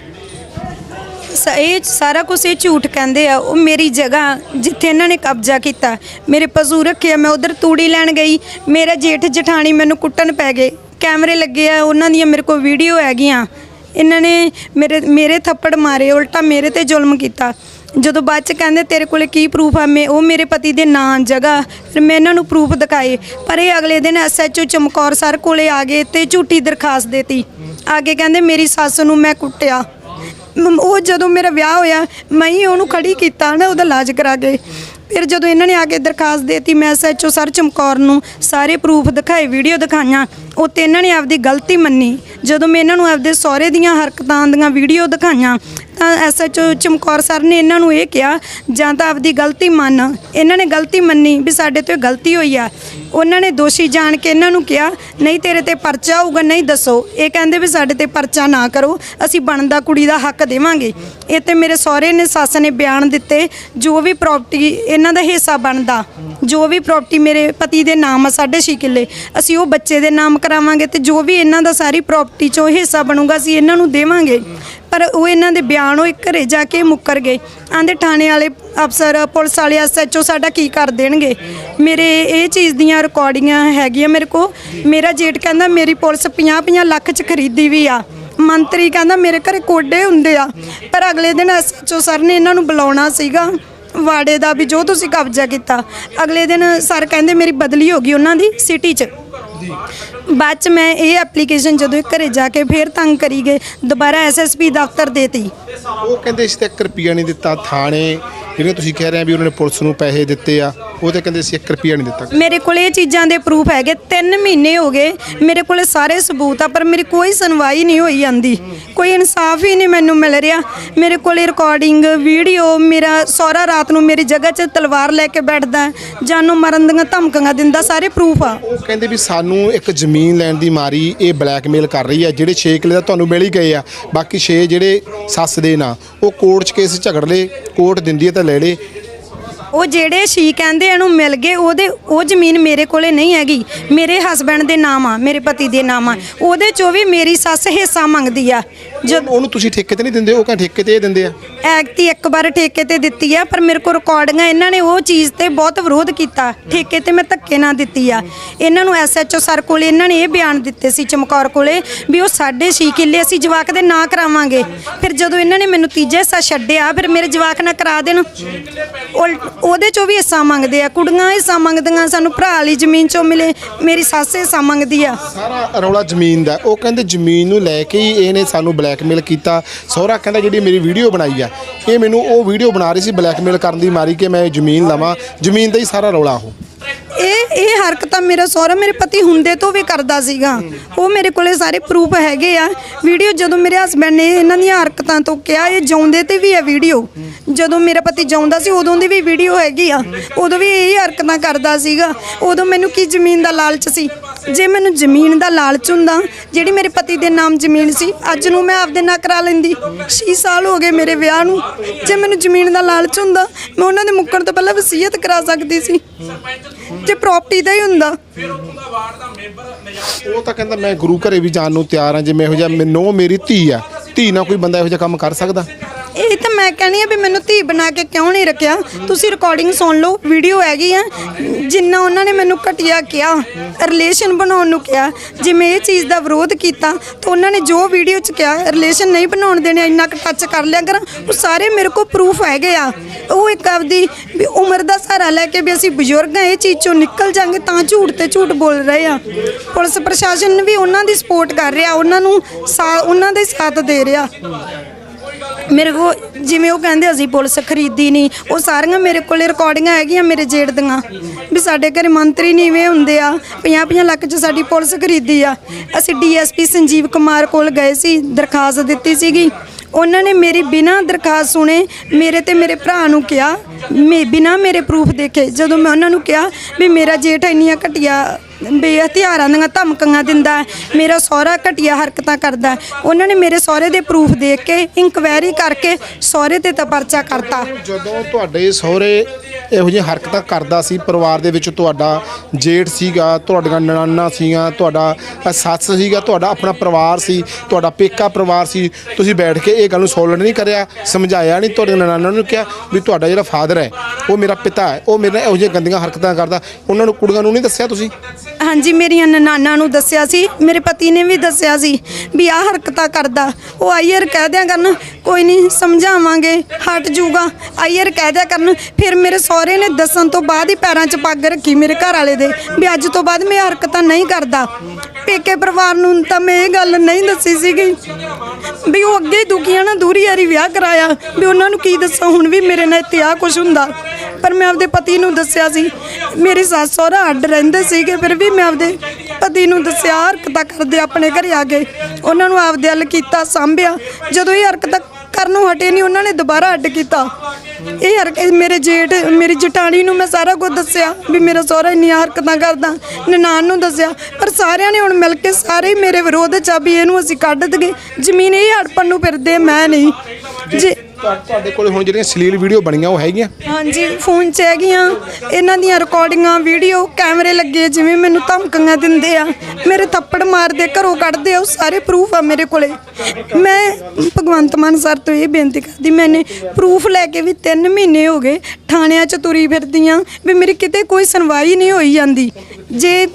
Speaker 1: ਸ- ਇਹ ਸਾਰਾ ਕੁਝ ਇਹ ਝੂਠ ਕਹਿੰਦੇ ਆ ਉਹ ਮੇਰੀ ਜਗ੍ਹਾ ਜਿੱਥੇ ਇਹਨਾਂ ਨੇ ਕਬਜ਼ਾ ਕੀਤਾ। ਮੇਰੇ ਪਸ਼ੂ ਰੱਖੇ ਆ ਮੈਂ ਉਧਰ ਤੂੜੀ ਲੈਣ ਗਈ ਮੇਰਾ ਜੇਠ ਜਠਾਣੀ ਮੈਨੂੰ ਕੁੱਟਣ ਪੈ ਗਏ। ਕੈਮਰੇ ਲੱਗੇ ਆ, ਉਹਨਾਂ ਦੀਆਂ ਮੇਰੇ ਕੋਲ ਵੀਡੀਓ ਹੈਗੀਆਂ। ਇਹਨਾਂ ਨੇ ਮੇਰੇ ਮੇਰੇ ਥੱਪੜ ਮਾਰੇ, ਉਲਟਾ ਮੇਰੇ ਤੇ ਜ਼ੁਲਮ ਕੀਤਾ। ਜਦੋਂ ਬਾਅਦ ਚ ਕਹਿੰਦੇ ਤੇਰੇ ਕੋਲੇ ਕੀ ਪ੍ਰੂਫ ਆ, ਮੈਂ ਉਹ ਮੇਰੇ ਪਤੀ ਦੇ ਨਾਂ, ਜਗ੍ਹਾ, ਫਿਰ ਮੈਂ ਇਹਨਾਂ ਨੂੰ ਪ੍ਰੂਫ ਦਿਖਾਏ। ਪਰ ਇਹ ਅਗਲੇ ਦਿਨ ਐਸਐਚਓ ਚਮਕੌਰ ਸਰ ਕੋਲੇ ਆ ਗਏ ਤੇ ਝੂਠੀ ਦਰਖਾਸਤ ਦੇਤੀ। ਕੇ ਕਹਿੰਦੇ ਮੇਰੀ ਸੱਸ ਨੂੰ ਮੈਂ ਕੁੱਟਿਆ। ਮ- ਉਹ ਜਦੋਂ ਮੇਰਾ ਵਿਆਹ ਹੋਇਆ, ਮੈਂ ਹੀ ਉਹਨੂੰ ਖੜੀ ਕੀਤਾ ਨਾ, ਉਹਦਾ ਇਲਾਜ ਕਰਾ ਕੇ। ਫਿਰ ਜਦੋਂ ਇਹਨਾਂ ਨੇ ਆ ਕੇ ਦਰਖਾਸਤ ਦੇਤੀ ਮੈਂ ਐਸਐਚਓ ਸਰ ਚਮਕੌਰ ਨੂੰ ਸਾਰੇ ਪ੍ਰੂਫ ਦਿਖਾਏ, ਵੀਡੀਓ ਦਿਖਾਈਆਂ ਉੱਤੇ ਇਹਨਾਂ ਨੇ ਆਪਦੀ ਗਲਤੀ ਮੰਨੀ। ਜਦੋਂ ਮੈਂ ਇਹਨਾਂ ਨੂੰ ਆਪਦੇ ਸਹੁਰੇ ਦੀਆਂ ਹਰਕਤਾਂ ਦੀਆਂ ਵੀਡੀਓ ਦਿਖਾਈਆਂ ਤਾਂ ਐਸਐਚਓ ਚਮਕੌਰ ਸਰ ਨੇ ਇਹਨਾਂ ਨੂੰ ਇਹ ਕਿਹਾ, ਜਾਂ ਤਾਂ ਆਪਦੀ ਗਲਤੀ ਮੰਨ। ਇਹਨਾਂ ਨੇ ਗਲਤੀ ਮੰਨੀ ਵੀ ਸਾਡੇ ਤੋਂ ਇਹ ਗਲਤੀ ਹੋਈ ਆ। ਉਹਨਾਂ ਨੇ ਦੋਸ਼ੀ ਜਾਣ ਕੇ ਇਹਨਾਂ ਨੂੰ ਕਿਹਾ, ਨਹੀਂ, ਤੇਰੇ ਤੇ ਪਰਚਾ ਹੋਊਗਾ ਨਹੀਂ ਦੱਸੋ। ਇਹ ਕਹਿੰਦੇ ਵੀ ਸਾਡੇ ਤੇ ਪਰਚਾ ਨਾ ਕਰੋ, ਅਸੀਂ ਬਣਦਾ ਕੁੜੀ ਦਾ ਹੱਕ ਦੇਵਾਂਗੇ। ਇਹ ਤੇ ਮੇਰੇ ਸਹੁਰੇ ਨੇ, ਸੱਸ ਨੇ ਬਿਆਨ ਦਿੱਤੇ, ਜੋ ਵੀ ਪ੍ਰਾਪਰਟੀ ਇਹਨਾਂ ਦਾ ਹਿੱਸਾ ਬਣਦਾ, ਜੋ ਵੀ ਪ੍ਰਾਪਰਟੀ ਮੇਰੇ ਪਤੀ ਦੇ ਨਾਮ ਆ, ਸਾਢੇ ਛੇ ਕਿੱਲੇ, ਅਸੀਂ ਉਹ ਬੱਚੇ ਦੇ ਨਾਮ ਕਰਾਵਾਂਗੇ ਤੇ ਜੋ ਵੀ ਇਹਨਾਂ ਦਾ ਸਾਰੀ ਪ੍ਰਾਪਰਟੀ ਚੋਂ ਹਿੱਸਾ ਬਣੂਗਾ, ਅਸੀਂ ਇਹਨਾਂ ਨੂੰ ਦੇਵਾਂਗੇ। ਪਰ ਉਹ ਇਹਨਾਂ ਦੇ ਬਿਆਨ ਉਹ ਘਰੇ ਜਾ ਕੇ ਮੁੱਕਰ ਗਏ। ਆਂਦੇ ਥਾਣੇ ਵਾਲੇ ਅਫਸਰ, ਪੁਲਿਸ ਵਾਲੇ ਐਸਐਚਓ ਸਾਡਾ ਕੀ ਕਰ ਦੇਣਗੇ? ਮੇਰੇ ਇਹ ਚੀਜ਼ ਦੀਆਂ ਰਿਕਾਰਡਿੰਗਾਂ ਹੈਗੀਆਂ ਮੇਰੇ ਕੋ ਮੇਰਾ ਜੇਠ ਕਹਿੰਦਾ ਮੇਰੀ ਪੁਲਿਸ 50-50 ਲੱਖ ਚ ਖਰੀਦੀ ਵੀ ਆ। ਮੰਤਰੀ ਕਹਿੰਦਾ ਮੇਰੇ ਘਰੇ ਕੋਡੇ ਹੁੰਦੇ ਆ। ਪਰ ਅਗਲੇ ਦਿਨ ਐਸਐਚਓ ਸਰ ਨੇ ਇਹਨਾਂ ਨੂੰ ਬੁਲਾਉਣਾ ਸੀਗਾ। ਵਾੜੇ ਦਾ ਵੀ ਜੋ ਤੁਸੀਂ ਕਬਜ਼ਾ ਕੀਤਾ। ਅਗਲੇ ਦਿਨ ਸਰ ਕਹਿੰਦੇ ਮੇਰੀ ਬਦਲੀ ਹੋ ਗਈ ਉਹਨਾਂ ਦੀ ਸਿਟੀ 'ਚ। ਬਾਅਦ ਚ ਮੈਂ ਇਹ ਐਪਲੀਕੇਸ਼ਨ ਜਦੋਂ ਘਰੇ ਜਾ ਕੇ ਫੇਰ ਤੰਗ ਕਰੀ ਗਏ ਦੁਬਾਰਾ ਐਸਐਸਪੀ ਦਫ਼ਤਰ ਦੇਤੀ।
Speaker 2: ਉਹ ਕਹਿੰਦੇ ਇਸ ਤੇ 1 ਰੁਪਿਆ ਨਹੀਂ ਦਿੱਤਾ ਥਾਣੇ ਜਿਹੜੇ ਤੁਸੀਂ ਕਹਿ ਰਹੇ ਆ ਵੀ ਉਹਨਾਂ ਨੇ ਪੁਲਿਸ ਨੂੰ ਪੈਸੇ ਦਿੱਤੇ ਆ ਉਹ ਤੇ ਕਹਿੰਦੇ ਸੀ 1 ਰੁਪਿਆ ਨਹੀਂ ਦਿੱਤਾ।
Speaker 1: ਮੇਰੇ ਕੋਲ ਇਹ ਚੀਜ਼ਾਂ ਦੇ ਪ੍ਰੂਫ ਹੈਗੇ 3 ਮਹੀਨੇ ਹੋ ਗਏ ਮੇਰੇ ਕੋਲੇ ਸਾਰੇ ਸਬੂਤ ਆ ਪਰ ਮੇਰੀ ਕੋਈ ਸੁਣਵਾਈ ਨਹੀਂ ਹੋਈ ਜਾਂਦੀ। ਕੋਈ ਇਨਸਾਫ ਹੀ ਨਹੀਂ ਮੈਨੂੰ ਮਿਲ ਰਿਹਾ। ਮੇਰੇ ਕੋਲੇ ਰਿਕਾਰਡਿੰਗ ਵੀਡੀਓ ਮੇਰਾ ਸਹੁਰਾ ਰਾਤ ਨੂੰ ਮੇਰੀ ਜਗ੍ਹਾ 'ਚ ਤਲਵਾਰ ਲੈ ਕੇ ਬੈਠਦਾ ਜਾਨੋਂ ਮਰਨ ਦੀਆਂ ਧਮਕੀਆਂ ਦਿੰਦਾ ਸਾਰੇ ਪ੍ਰੂਫ ਆ।
Speaker 2: ਉਹ ਕਹਿੰਦੇ ਵੀ ਸਾਨੂੰ ਇੱਕ ਜ਼ਮੀਨ ਲੈਣ ਦੀ ਮਾਰੀ ਇਹ ਬਲੈਕਮੇਲ ਕਰ ਰਹੀ ਆ ਜਿਹੜੇ 6 ਕਿੱਲੇ ਦਾ ਤੁਹਾਨੂੰ ਮਿਲ ਹੀ ਗਏ ਆ। ਬਾਕੀ 6 ਜਿਹੜੇ ਸੱਸ ਦੇ ਨਾਂ, ਉਹ ਕੋਰਟ 'ਚ ਕੇਸ ਝਗੜ ਲਏ ਕੋਰਟ ਦਿੰਦੀ ਹੈ ਤਾਂ ਲੈ ਲੇ।
Speaker 1: ਉਹ ਜਿਹੜੇ ਸ਼ੀ ਕਹਿੰਦੇ ਇਹਨੂੰ ਮਿਲ ਗਏ, ਉਹਦੇ ਉਹ ਜ਼ਮੀਨ ਮੇਰੇ ਕੋਲੇ ਨਹੀਂ ਹੈਗੀ। ਮੇਰੇ ਹਸਬੰਡ ਦੇ ਨਾਮ ਆ, ਮੇਰੇ ਪਤੀ ਦੇ ਨਾਮ ਆ। ਉਹਦੇ ਚੋਂ ਵੀ ਮੇਰੀ ਸੱਸ ਹਿੱਸਾ ਮੰਗਦੀ ਆ। ਜਦ
Speaker 2: ਉਹਨੂੰ ਤੁਸੀਂ ਠੇਕੇ ਤੇ ਨਹੀਂ ਦਿੰਦੇ ਉਹ ਕਹਿੰਦੇ ਠੇਕੇ ਤੇ ਇਹ ਦਿੰਦੇ ਆ।
Speaker 1: ਐਕਤੀ ਇੱਕ ਵਾਰ ਠੇਕੇ ਤੇ ਦਿੱਤੀ ਆ ਪਰ ਮੇਰੇ ਕੋਲ ਰਿਕਾਰਡਿੰਗਾਂ ਇਹਨਾਂ ਨੇ ਉਹ ਚੀਜ਼ ਤੇ ਬਹੁਤ ਵਿਰੋਧ ਕੀਤਾ। ਠੇਕੇ ਤੇ ਮੈਂ ਧੱਕੇ ਨਾਲ ਦਿੱਤੀ ਆ। ਇਹਨਾਂ ਨੂੰ ਐਸਐਚਓ ਸਰ ਕੋਲੇ ਇਹਨਾਂ ਨੇ ਇਹ ਬਿਆਨ ਦਿੱਤੇ ਸੀ ਚਮਕੌਰ ਕੋਲੇ ਵੀ ਉਹ ਸਾਢੇ ਛੇ ਕਿੱਲੇ ਅਸੀਂ ਜਵਾਕ ਦੇ ਨਾਂ ਕਰਾਵਾਂਗੇ। ਫਿਰ ਜਦੋਂ ਇਹਨਾਂ ਨੇ ਮੈਨੂੰ ਤੀਜਾ ਹਿੱਸਾ ਛੱਡਿਆ ਫਿਰ ਮੇਰੇ ਜਵਾਕ ਨਾਲ ਕਰਾ ਦੇਣ। ਉਲ- ਉਹਦੇ ਚੋਂ ਵੀ ਹਿੱਸਾ ਮੰਗਦੇ ਆ। ਕੁੜੀਆਂ ਹਿੱਸਾ ਮੰਗਦੀਆਂ ਸਾਨੂੰ ਭਰਾ ਵਾਲੀ ਜ਼ਮੀਨ ਚੋਂ ਮਿਲੇ। ਮੇਰੀ ਸੱਸ ਹਿੱਸਾ ਮੰਗਦੀ ਆ।
Speaker 2: ਸਾਰਾ ਰੌਲਾ ਜ਼ਮੀਨ ਦਾ। ਉਹ ਕਹਿੰਦੇ ਜ਼ਮੀਨ ਨੂੰ ਲੈ ਕੇ ਹੀ ਇਹਨੇ ਸਾਨੂੰ ਬਲੈਕਮੇਲ ਕੀਤਾ। ਸਹੁਰਾ ਕਹਿੰਦਾ, ਜਿਹੜੀ ਮੇਰੀ ਵੀਡੀਓ ਬਣਾਈ ਆ, ਇਹ ਮੈਨੂੰ ਉਹ ਵੀਡੀਓ ਬਣਾ ਰਹੀ ਸੀ ਬਲੈਕਮੇਲ ਕਰਨ ਦੀ ਮਾਰੀ ਕਿ ਮੈਂ ਜ਼ਮੀਨ ਲਵਾਂ। ਜ਼ਮੀਨ ਦਾ ਹੀ ਸਾਰਾ ਰੌਲਾ ਉਹ।
Speaker 1: ਇਹ ਇਹ ਹਰਕਤਾਂ ਮੇਰਾ ਸਹੁਰਾ ਮੇਰੇ ਪਤੀ ਹੁੰਦੇ ਤੋਂ ਵੀ ਕਰਦਾ ਸੀਗਾ। ਉਹ ਮੇਰੇ ਕੋਲੇ ਸਾਰੇ ਪ੍ਰੂਫ ਹੈਗੇ ਆ। ਵੀਡੀਓ ਜਦੋਂ ਮੇਰੇ ਹਸਬੰਡ ਨੇ ਇਹਨਾਂ ਦੀਆਂ ਹਰਕਤਾਂ ਤੋਂ ਕਿਹਾ, ਇਹ ਜਿਉਂਦੇ ਤੇ ਵੀ ਹੈ ਵੀਡੀਓ। ਜਦੋਂ ਮੇਰਾ ਪਤੀ ਜਿਉਂਦਾ ਸੀ, ਉਦੋਂ ਦੀ ਵੀ ਵੀਡੀਓ ਹੈਗੀ ਆ। ਉਦੋਂ ਵੀ ਇਹ ਹਰਕਤਾਂ ਕਰਦਾ ਸੀਗਾ। ਉਦੋਂ ਮੈਨੂੰ ਕੀ ਜ਼ਮੀਨ ਦਾ ਲਾਲਚ ਸੀ? ਜੇ ਮੈਨੂੰ ਜ਼ਮੀਨ ਦਾ ਲਾਲਚ ਹੁੰਦਾ, ਜਿਹੜੀ ਮੇਰੇ ਪਤੀ ਦੇ ਨਾਮ ਜ਼ਮੀਨ ਸੀ, ਅੱਜ ਨੂੰ ਮੈਂ ਆਪਦੇ ਨਾਂ ਕਰਾ ਲੈਂਦੀ। 6 ਸਾਲ ਹੋ ਗਏ ਮੇਰੇ ਵਿਆਹ ਨੂੰ। ਜੇ ਮੈਨੂੰ ਜ਼ਮੀਨ ਦਾ ਲਾਲਚ ਹੁੰਦਾ, ਮੈਂ ਉਹਨਾਂ ਦੇ ਮੁੱਕਣ ਤੋਂ ਪਹਿਲਾਂ ਵਸੀਅਤ ਕਰਾ ਸਕਦੀ ਸੀ। ਜੇ ਪ੍ਰਾਪਰਟੀ ਦਾ ਹੀ ਹੁੰਦਾ।
Speaker 2: ਉਹ ਤਾਂ ਕਹਿੰਦਾ ਮੈਂ ਗੁਰੂ ਘਰੇ ਵੀ ਜਾਣ ਨੂੰ ਤਿਆਰ ਹਾਂ ਜਿਵੇਂ ਇਹੋ ਜਿਹਾ ਮੈਨੂੰ ਮੇਰੀ ਧੀ ਆ। ਧੀ ਨਾਲ ਕੋਈ ਬੰਦਾ ਇਹੋ ਜਿਹਾ ਕੰਮ ਕਰ ਸਕਦਾ?
Speaker 1: ਇਹ ਤਾਂ ਮੈਂ ਕਹਿੰਦੀ ਆ ਵੀ ਮੈਨੂੰ ਧੀ ਬਣਾ ਕੇ ਕਿਉਂ ਨਹੀਂ ਰੱਖਿਆ? ਤੁਸੀਂ ਰਿਕਾਰਡਿੰਗ ਸੁਣ ਲਓ ਵੀਡੀਓ ਹੈਗੀ ਆ। ਜਿੰਨਾ ਉਹਨਾਂ ਨੇ ਮੈਨੂੰ ਘਟਿਆ ਕਿਹਾ ਰਿਲੇਸ਼ਨ ਬਣਾਉਣ ਨੂੰ ਕਿਹਾ ਜਿਵੇਂ ਇਹ ਚੀਜ਼ ਦਾ ਵਿਰੋਧ ਕੀਤਾ, ਤਾਂ ਉਹਨਾਂ ਨੇ ਜੋ ਵੀਡੀਓ 'ਚ ਕਿਹਾ ਰਿਲੇਸ਼ਨ ਨਹੀਂ ਬਣਾਉਣ ਦੇਣੇ, ਇੰਨਾ ਕੁ ਟੱਚ ਕਰ ਲਿਆ ਕਰਾਂ। ਉਹ ਸਾਰੇ ਮੇਰੇ ਕੋਲ ਪ੍ਰੂਫ ਹੈਗੇ ਆ। ਉਹ ਇੱਕ ਆਪਦੀ ਵੀ ਉਮਰ ਦਾ ਸਹਾਰਾ ਲੈ ਕੇ ਵੀ ਅਸੀਂ ਬਜ਼ੁਰਗ ਆ, ਇਹ ਚੀਜ਼ ਚੋਂ ਨਿਕਲ ਜਾਾਂਗੇ, ਤਾਂ ਝੂਠ ਤੇ ਝੂਠ ਬੋਲ ਰਹੇ ਆ। ਪੁਲਿਸ ਪ੍ਰਸ਼ਾਸਨ ਵੀ ਉਹਨਾਂ ਦੀ ਸਪੋਰਟ ਕਰ ਰਿਹਾ, ਉਹਨਾਂ ਨੂੰ ਸਾ- ਉਹਨਾਂ ਦਾ ਸਾਥ ਦੇ ਰਿਹਾ। ਮੇਰੇ ਕੋ ਜਿਵੇਂ ਉਹ ਕਹਿੰਦੇ ਅਸੀਂ ਪੁਲਿਸ ਖਰੀਦੀ ਨਹੀਂ ਉਹ ਸਾਰੀਆਂ ਮੇਰੇ ਕੋਲੇ ਰਿਕਾਰਡਿੰਗਾਂ ਹੈਗੀਆਂ ਮੇਰੇ ਜੇਠ ਦੀਆਂ, ਵੀ ਸਾਡੇ ਘਰੇ ਮੰਤਰੀ ਨੀਵੇਂ ਹੁੰਦੇ ਆ 50-50 ਲੱਖ ਚ ਸਾਡੀ ਪੁਲਿਸ ਖਰੀਦੀ ਆ। ਅਸੀਂ ਡੀਐਸਪੀ ਸੰਜੀਵ ਕੁਮਾਰ ਕੋਲ ਗਏ ਸੀ, ਦਰਖਾਸਤ ਦਿੱਤੀ ਸੀਗੀ। ਉਹਨਾਂ ਨੇ ਮੇਰੀ ਬਿਨਾਂ ਦਰਖਾਸਤ ਸੁਣੇ ਮੇਰੇ ਤੇ ਮੇਰੇ ਭਰਾ ਨੂੰ ਕਿਹਾ, ਮੇ, ਬਿਨਾਂ ਮੇਰੇ ਪ੍ਰੂਫ ਦੇਖੇ, ਜਦੋਂ ਮੈਂ ਉਹਨਾਂ ਨੂੰ ਕਿਹਾ ਵੀ ਮੇਰਾ ਜੇਠ ਇੰਨੀਆਂ ਘਟੀਆ ਬੇਹਥਿਆਰਾਂ ਦੀਆਂ ਧਮਕੀਆਂ ਦਿੰਦਾ ਹੈ, ਮੇਰਾ ਸਹੁਰਾ ਘਟੀਆ ਹਰਕਤਾਂ ਕਰਦਾ ਹੈ। ਉਹਨਾਂ ਨੇ ਮੇਰੇ ਸਹੁਰੇ ਦੇ ਪ੍ਰੂਫ ਦੇਖ ਕੇ ਇਨਕੁਆਇਰੀ ਕਰਕੇ ਸਹੁਰੇ ਤੇ ਤਾਂ ਪਰਚਾ ਕਰਤਾ।
Speaker 2: ਜਦੋਂ ਤੁਹਾਡੇ ਸਹੁਰੇ ਇਹੋ ਜਿਹੀਆਂ ਹਰਕਤਾਂ ਕਰਦਾ ਸੀ ਪਰਿਵਾਰ ਦੇ ਵਿੱਚ ਤੁਹਾਡਾ ਜੇਠ ਸੀਗਾ ਤੁਹਾਡੀਆਂ ਨਨਾਨਾ ਸੀਗੀਆਂ ਤੁਹਾਡਾ ਅ, ਸੱਸ ਸੀਗਾ ਤੁਹਾਡਾ ਆਪਣਾ ਪਰਿਵਾਰ ਸੀ ਤੁਹਾਡਾ ਪੇਕਾ ਪਰਿਵਾਰ ਸੀ ਤੁਸੀਂ ਬੈਠ ਕੇ ਇਹ ਗੱਲ ਨੂੰ ਸੋਲਡ ਨਹੀਂ ਕਰਿਆ ਸਮਝਾਇਆ ਨਹੀਂ ਤੁਹਾਡੇ ਨਨਾਨਾ ਨੂੰ ਕਿਹਾ ਵੀ ਤੁਹਾਡਾ ਜਿਹੜਾ ਫਾਦਰ ਹੈ ਉਹ ਮੇਰਾ ਪਿਤਾ ਹੈ ਉਹ ਮੇਰੇ ਨਾਲ ਇਹੋ ਜਿਹੀਆਂ ਗੰਦੀਆਂ ਹਰਕਤਾਂ ਕਰਦਾ। ਉਹਨਾਂ ਨੂੰ ਕੁੜੀਆਂ ਨੂੰ ਨਹੀਂ ਦੱਸਿਆ ਤੁਸੀਂ?
Speaker 1: ਹਾਂਜੀ, ਮੇਰੀਆਂ ਨਨਾਨਾ ਨੂੰ ਦੱਸਿਆ ਸੀ, ਮੇਰੇ ਪਤੀ ਨੇ ਵੀ ਦੱਸਿਆ ਸੀ ਵੀ ਆਹ ਹਰਕਤਾਂ ਕਰਦਾ। ਉਹ ਆਈਅਰ ਕਹਿ ਦਿਆ ਕਰਨ, ਕੋਈ ਨਹੀਂ, ਸਮਝਾਵਾਂਗੇ, ਹਟ ਜੂਗਾ। ਆਈਅਰ ਕਹਿ ਦਿਆ ਕਰਨ, ਫਿਰ ਮੇਰੇ ਸਹੁਰੇ ਨੇ ਦੱਸਣ ਤੋਂ ਬਾਅਦ ਹੀ ਪੈਰਾਂ 'ਚ ਪੱਗ ਰੱਖੀ ਮੇਰੇ ਘਰ ਵਾਲੇ ਦੇ ਵੀ ਅੱਜ ਤੋਂ ਬਾਅਦ ਮੈਂ ਹਰਕਤਾਂ ਨਹੀਂ ਕਰਦਾ। ਪੇਕੇ ਪਰਿਵਾਰ ਨੂੰ ਤਾਂ ਮੈਂ ਇਹ ਗੱਲ ਨਹੀਂ ਦੱਸੀ ਸੀਗੀ ਵੀ ਉਹ ਅੱਗੇ ਦੁਖੀਆਂ ਨਾਲ ਦੂਰੀ ਯਾਰੀ ਵਿਆਹ ਕਰਾਇਆ। ਵੀ ਉਹਨਾਂ ਨੂੰ ਕੀ ਦੱਸਾਂ, ਹੁਣ ਵੀ ਮੇਰੇ ਨਾਲ ਇੱਥੇ ਆ ਕੁਝ ਹੁੰਦਾ। ਪਰ ਮੈਂ ਆਪਦੇ ਪਤੀ ਨੂੰ ਦੱਸਿਆ ਸੀ, ਮੇਰੀ ਸੱਸ ਸਹੁਰਾ ਅੱਡ ਰਹਿੰਦੇ ਸੀਗੇ, ਫਿਰ ਵੀ ਮੈਂ ਆਪਦੇ ਪਤੀ ਨੂੰ ਦੱਸਿਆ, ਹਰਕਤਾਂ ਕਰਦੇ ਆਪਣੇ ਘਰੇ ਆ ਗਏ ਉਹਨਾਂ ਨੂੰ ਆਪਦੇ ਹੱਲ ਕੀਤਾ, ਸਾਂਭਿਆ। ਜਦੋਂ ਇਹ ਹਰਕਤਾਂ ਕਰਨੋਂ ਹਟੇ ਨਹੀਂ, ਉਹਨਾਂ ਨੇ ਦੁਬਾਰਾ ਅੱਡ ਕੀਤਾ। ਇਹ ਹਰਕਤ ਮੇਰੇ ਜੇਠ, ਮੇਰੀ ਜਟਾਣੀ ਨੂੰ ਮੈਂ ਸਾਰਾ ਕੁਝ ਦੱਸਿਆ ਵੀ ਮੇਰਾ ਸਹੁਰਾ ਇੰਨੀਆਂ ਹਰਕਤਾਂ ਕਰਦਾ, ਨਨਾਣ ਨੂੰ ਦੱਸਿਆ, ਪਰ ਸਾਰਿਆਂ ਨੇ ਹੁਣ ਮਿਲ ਕੇ ਸਾਰੇ ਹੀ ਮੇਰੇ ਵਿਰੋਧ ਚ ਆ ਵੀ ਇਹਨੂੰ ਅਸੀਂ ਕੱਢ ਦਗੇ ਜ਼ਮੀਨ ਇਹ ਹੜਪਣ ਨੂੰ ਫਿਰਦੇ ਮੈਂ ਨਹੀਂ।
Speaker 2: ਤੁਹਾ- ਤੁਹਾਡੇ ਕੋਲ ਹੁਣ ਜਿਹੜੀਆਂ ਸਲੀਲ ਵੀਡੀਓ ਬਣੀਆਂ ਉਹ ਹੈਗੀਆਂ?
Speaker 1: ਹਾਂਜੀ ਫੋਨ 'ਚ ਹੈਗੀਆਂ। ਇਹਨਾਂ ਦੀਆਂ ਰਿਕਾਰਡਿੰਗਾਂ ਵੀਡੀਓ ਕੈਮਰੇ ਲੱਗੇ ਆ, ਜਿਵੇਂ ਮੈਨੂੰ ਧਮਕੀਆਂ ਦਿੰਦੇ ਆ। ਮੇਰੇ ਥੱਪੜ ਮਾਰਦੇ ਘਰੋਂ ਕੱਢਦੇ ਆ ਉਹ ਸਾਰੇ ਪ੍ਰੂਫ ਆ ਮੇਰੇ ਕੋਲੇ। ਮੈਂ ਭਗਵੰਤ ਮਾਨ ਸਰ ਤੋਂ ਇਹ ਬੇਨਤੀ ਕਰਦੀ ਮੈਨੇ ਪ੍ਰੂਫ ਲੈ ਕੇ ਵੀ 3 ਮਹੀਨੇ ਹੋ ਗਏ ਥਾਣਿਆਂ 'ਚ ਤੁਰੀ ਫਿਰਦੀ ਆ ਵੀ ਮੇਰੀ ਕਿਤੇ ਕੋਈ ਸੁਣਵਾਈ ਨਹੀਂ ਹੋਈ ਜਾਂਦੀ। ਜੇ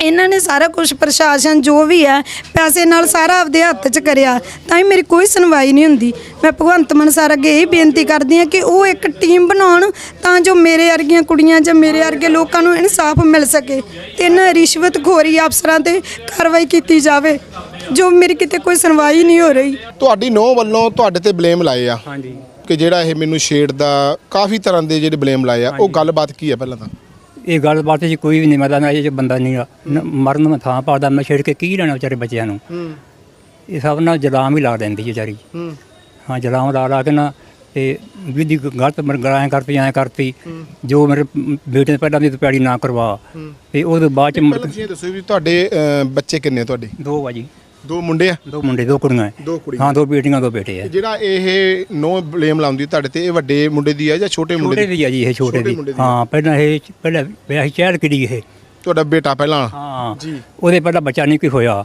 Speaker 1: ਇਹਨਾਂ ਨੇ ਸਾਰਾ ਕੁਝ ਪ੍ਰਸ਼ਾਸਨ ਜੋ ਵੀ ਹੈ ਪੈਸੇ ਨਾਲ ਸਾਰਾ ਆਪਦੇ ਹੱਥ 'ਚ ਕਰਿਆ ਤਾਂ ਹੀ ਮੇਰੀ ਕੋਈ ਸੁਣਵਾਈ ਨਹੀਂ ਹੁੰਦੀ। ਮੈਂ ਭਗਵੰਤ ਮਾਨ ਸਰ ਅੱਗੇ ਇਹ ਬੇਨਤੀ ਕਰਦੀ ਹਾਂ ਕਿ ਉਹ ਇੱਕ ਟੀਮ ਬਣਾਉਣ ਤਾਂ ਜੋ ਮੇਰੇ ਵਰਗੀਆਂ ਕੁੜੀਆਂ ਜਾਂ ਮੇਰੇ ਵਰਗੇ ਲੋਕਾਂ ਨੂੰ ਇਨਸਾਫ ਮਿਲ ਸਕੇ। ਤੇ ਇਹਨਾਂ ਰਿਸ਼ਵਤਖੋਰੀ ਅਫਸਰਾਂ ਤੇ ਕਾਰਵਾਈ ਕੀਤੀ ਜਾਵੇ ਜੋ ਮੇਰੀ ਕਿਤੇ ਕੋਈ ਸੁਣਵਾਈ ਨਹੀਂ ਹੋ ਰਹੀ।
Speaker 2: ਤੁਹਾਡੀ ਨੋ ਵੱਲੋਂ ਤੁਹਾਡੇ ਤੇ ਬਲੇਮ ਲਾਏ ਆ
Speaker 4: ਹਾਂਜੀ।
Speaker 2: ਕਿ ਜਿਹੜਾ ਇਹ ਮੈਨੂੰ ਛੇੜ ਦਾ ਕਾਫੀ ਤਰ੍ਹਾਂ ਦੇ ਜਿਹੜੇ ਬਲੇਮ ਲਾਏ ਆ ਉਹ ਗੱਲਬਾਤ ਕੀ ਹੈ ਪਹਿਲਾਂ ਤਾਂ?
Speaker 4: ਇਹ ਗੱਲਬਾਤ ਜੀ ਕੋਈ ਵੀ ਨਹੀਂ ਮਦਾ ਨਾ ਇਹ ਜੇ ਬੰਦਾ ਨਹੀਂ। ਨ- ਮਰਨ ਮੈਂ ਥਾਂ ਪਾਦਾ ਮੈਂ ਛੇੜ ਕੇ ਕੀ ਲੈਣਾ ਵਿਚਾਰੇ ਬੱਚਿਆਂ ਨੂੰ? ਇਹ ਸਭ ਨਾਲ ਜਲਾਮ ਹੀ ਲਾ ਦਿੰਦੀ ਵਿਚਾਰੀ। ਹਾਂ। ਜਲਾਮ ਲਾ ਲਾ ਕੇ ਨਾ ਤੇ ਵਿਧੀ ਗਲਤ ਮਰਗਾਂ ਕਰਤੀ ਐਂ ਕਰਤੀ। ਜੋ ਮੇਰੇ ਬੇਟੇ ਨੇ ਪਹਿਲਾਂ ਦੀ ਪੈੜੀ ਨਾ ਕਰਵਾ। ਤੇ ਉਹਦੇ ਬਾਅਦ ਚ ਮੁੜ
Speaker 2: ਪਹਿਲਾਂ
Speaker 4: ਕੇ
Speaker 2: ਤੁਸੀਂ ਇਹ ਦੱਸੋ ਵੀ ਤੁਹਾਡੇ ਅਹ, ਬੱਚੇ ਕਿੰਨੇ ਤੁਹਾਡੇ?
Speaker 4: ਦੋ ਆ ਜੀ।
Speaker 2: ਦੋ ਮੁੰਡੇ ਆ?
Speaker 4: ਦੋ ਮੁੰਡੇ ਦੋ ਕੁੜੀਆਂ ਹੈ।
Speaker 2: ਦੋ ਕੁੜੀਆਂ।
Speaker 4: ਹਾਂ ਦੋ ਬੇਟੀਆਂ ਦੋ ਬੇਟੇ ਆ।
Speaker 2: ਜਿਹੜਾ ਇਹ ਨੋ ਬਲੇਮ ਲਾਉਂਦੀ ਤੁਹਾਡੇ ਤੇ ਇਹ ਵੱਡੇ ਮੁੰਡੇ ਦੀ ਆ ਜਾਂ ਛੋਟੇ ਮੁੰਡੇ
Speaker 4: ਛੋਟੇ
Speaker 2: ਦੀ?
Speaker 4: ਦੀ ਆ ਜੀ ਇਹ ਛੋਟੇ
Speaker 2: ਛੋਟੇ
Speaker 4: ਦੀ।
Speaker 2: ਮੁੰਡੇ ਦੀ।
Speaker 4: ਹਾਂ ਪਹਿਲਾਂ ਇਹ ਪਹਿਲਾਂ ਵਿਆਹ ਚਹਿਲ ਕਿੜੀ ਇਹ।
Speaker 2: ਤੁਹਾਡਾ ਬੇਟਾ ਪਹਿਲਾਂ
Speaker 4: ਹਾਂ।
Speaker 2: ਜੀ।
Speaker 4: ਉਹਦੇ ਪਹਿਲਾਂ ਬੱਚਾ ਨਹੀਂ ਕੋਈ ਹੋਇਆ।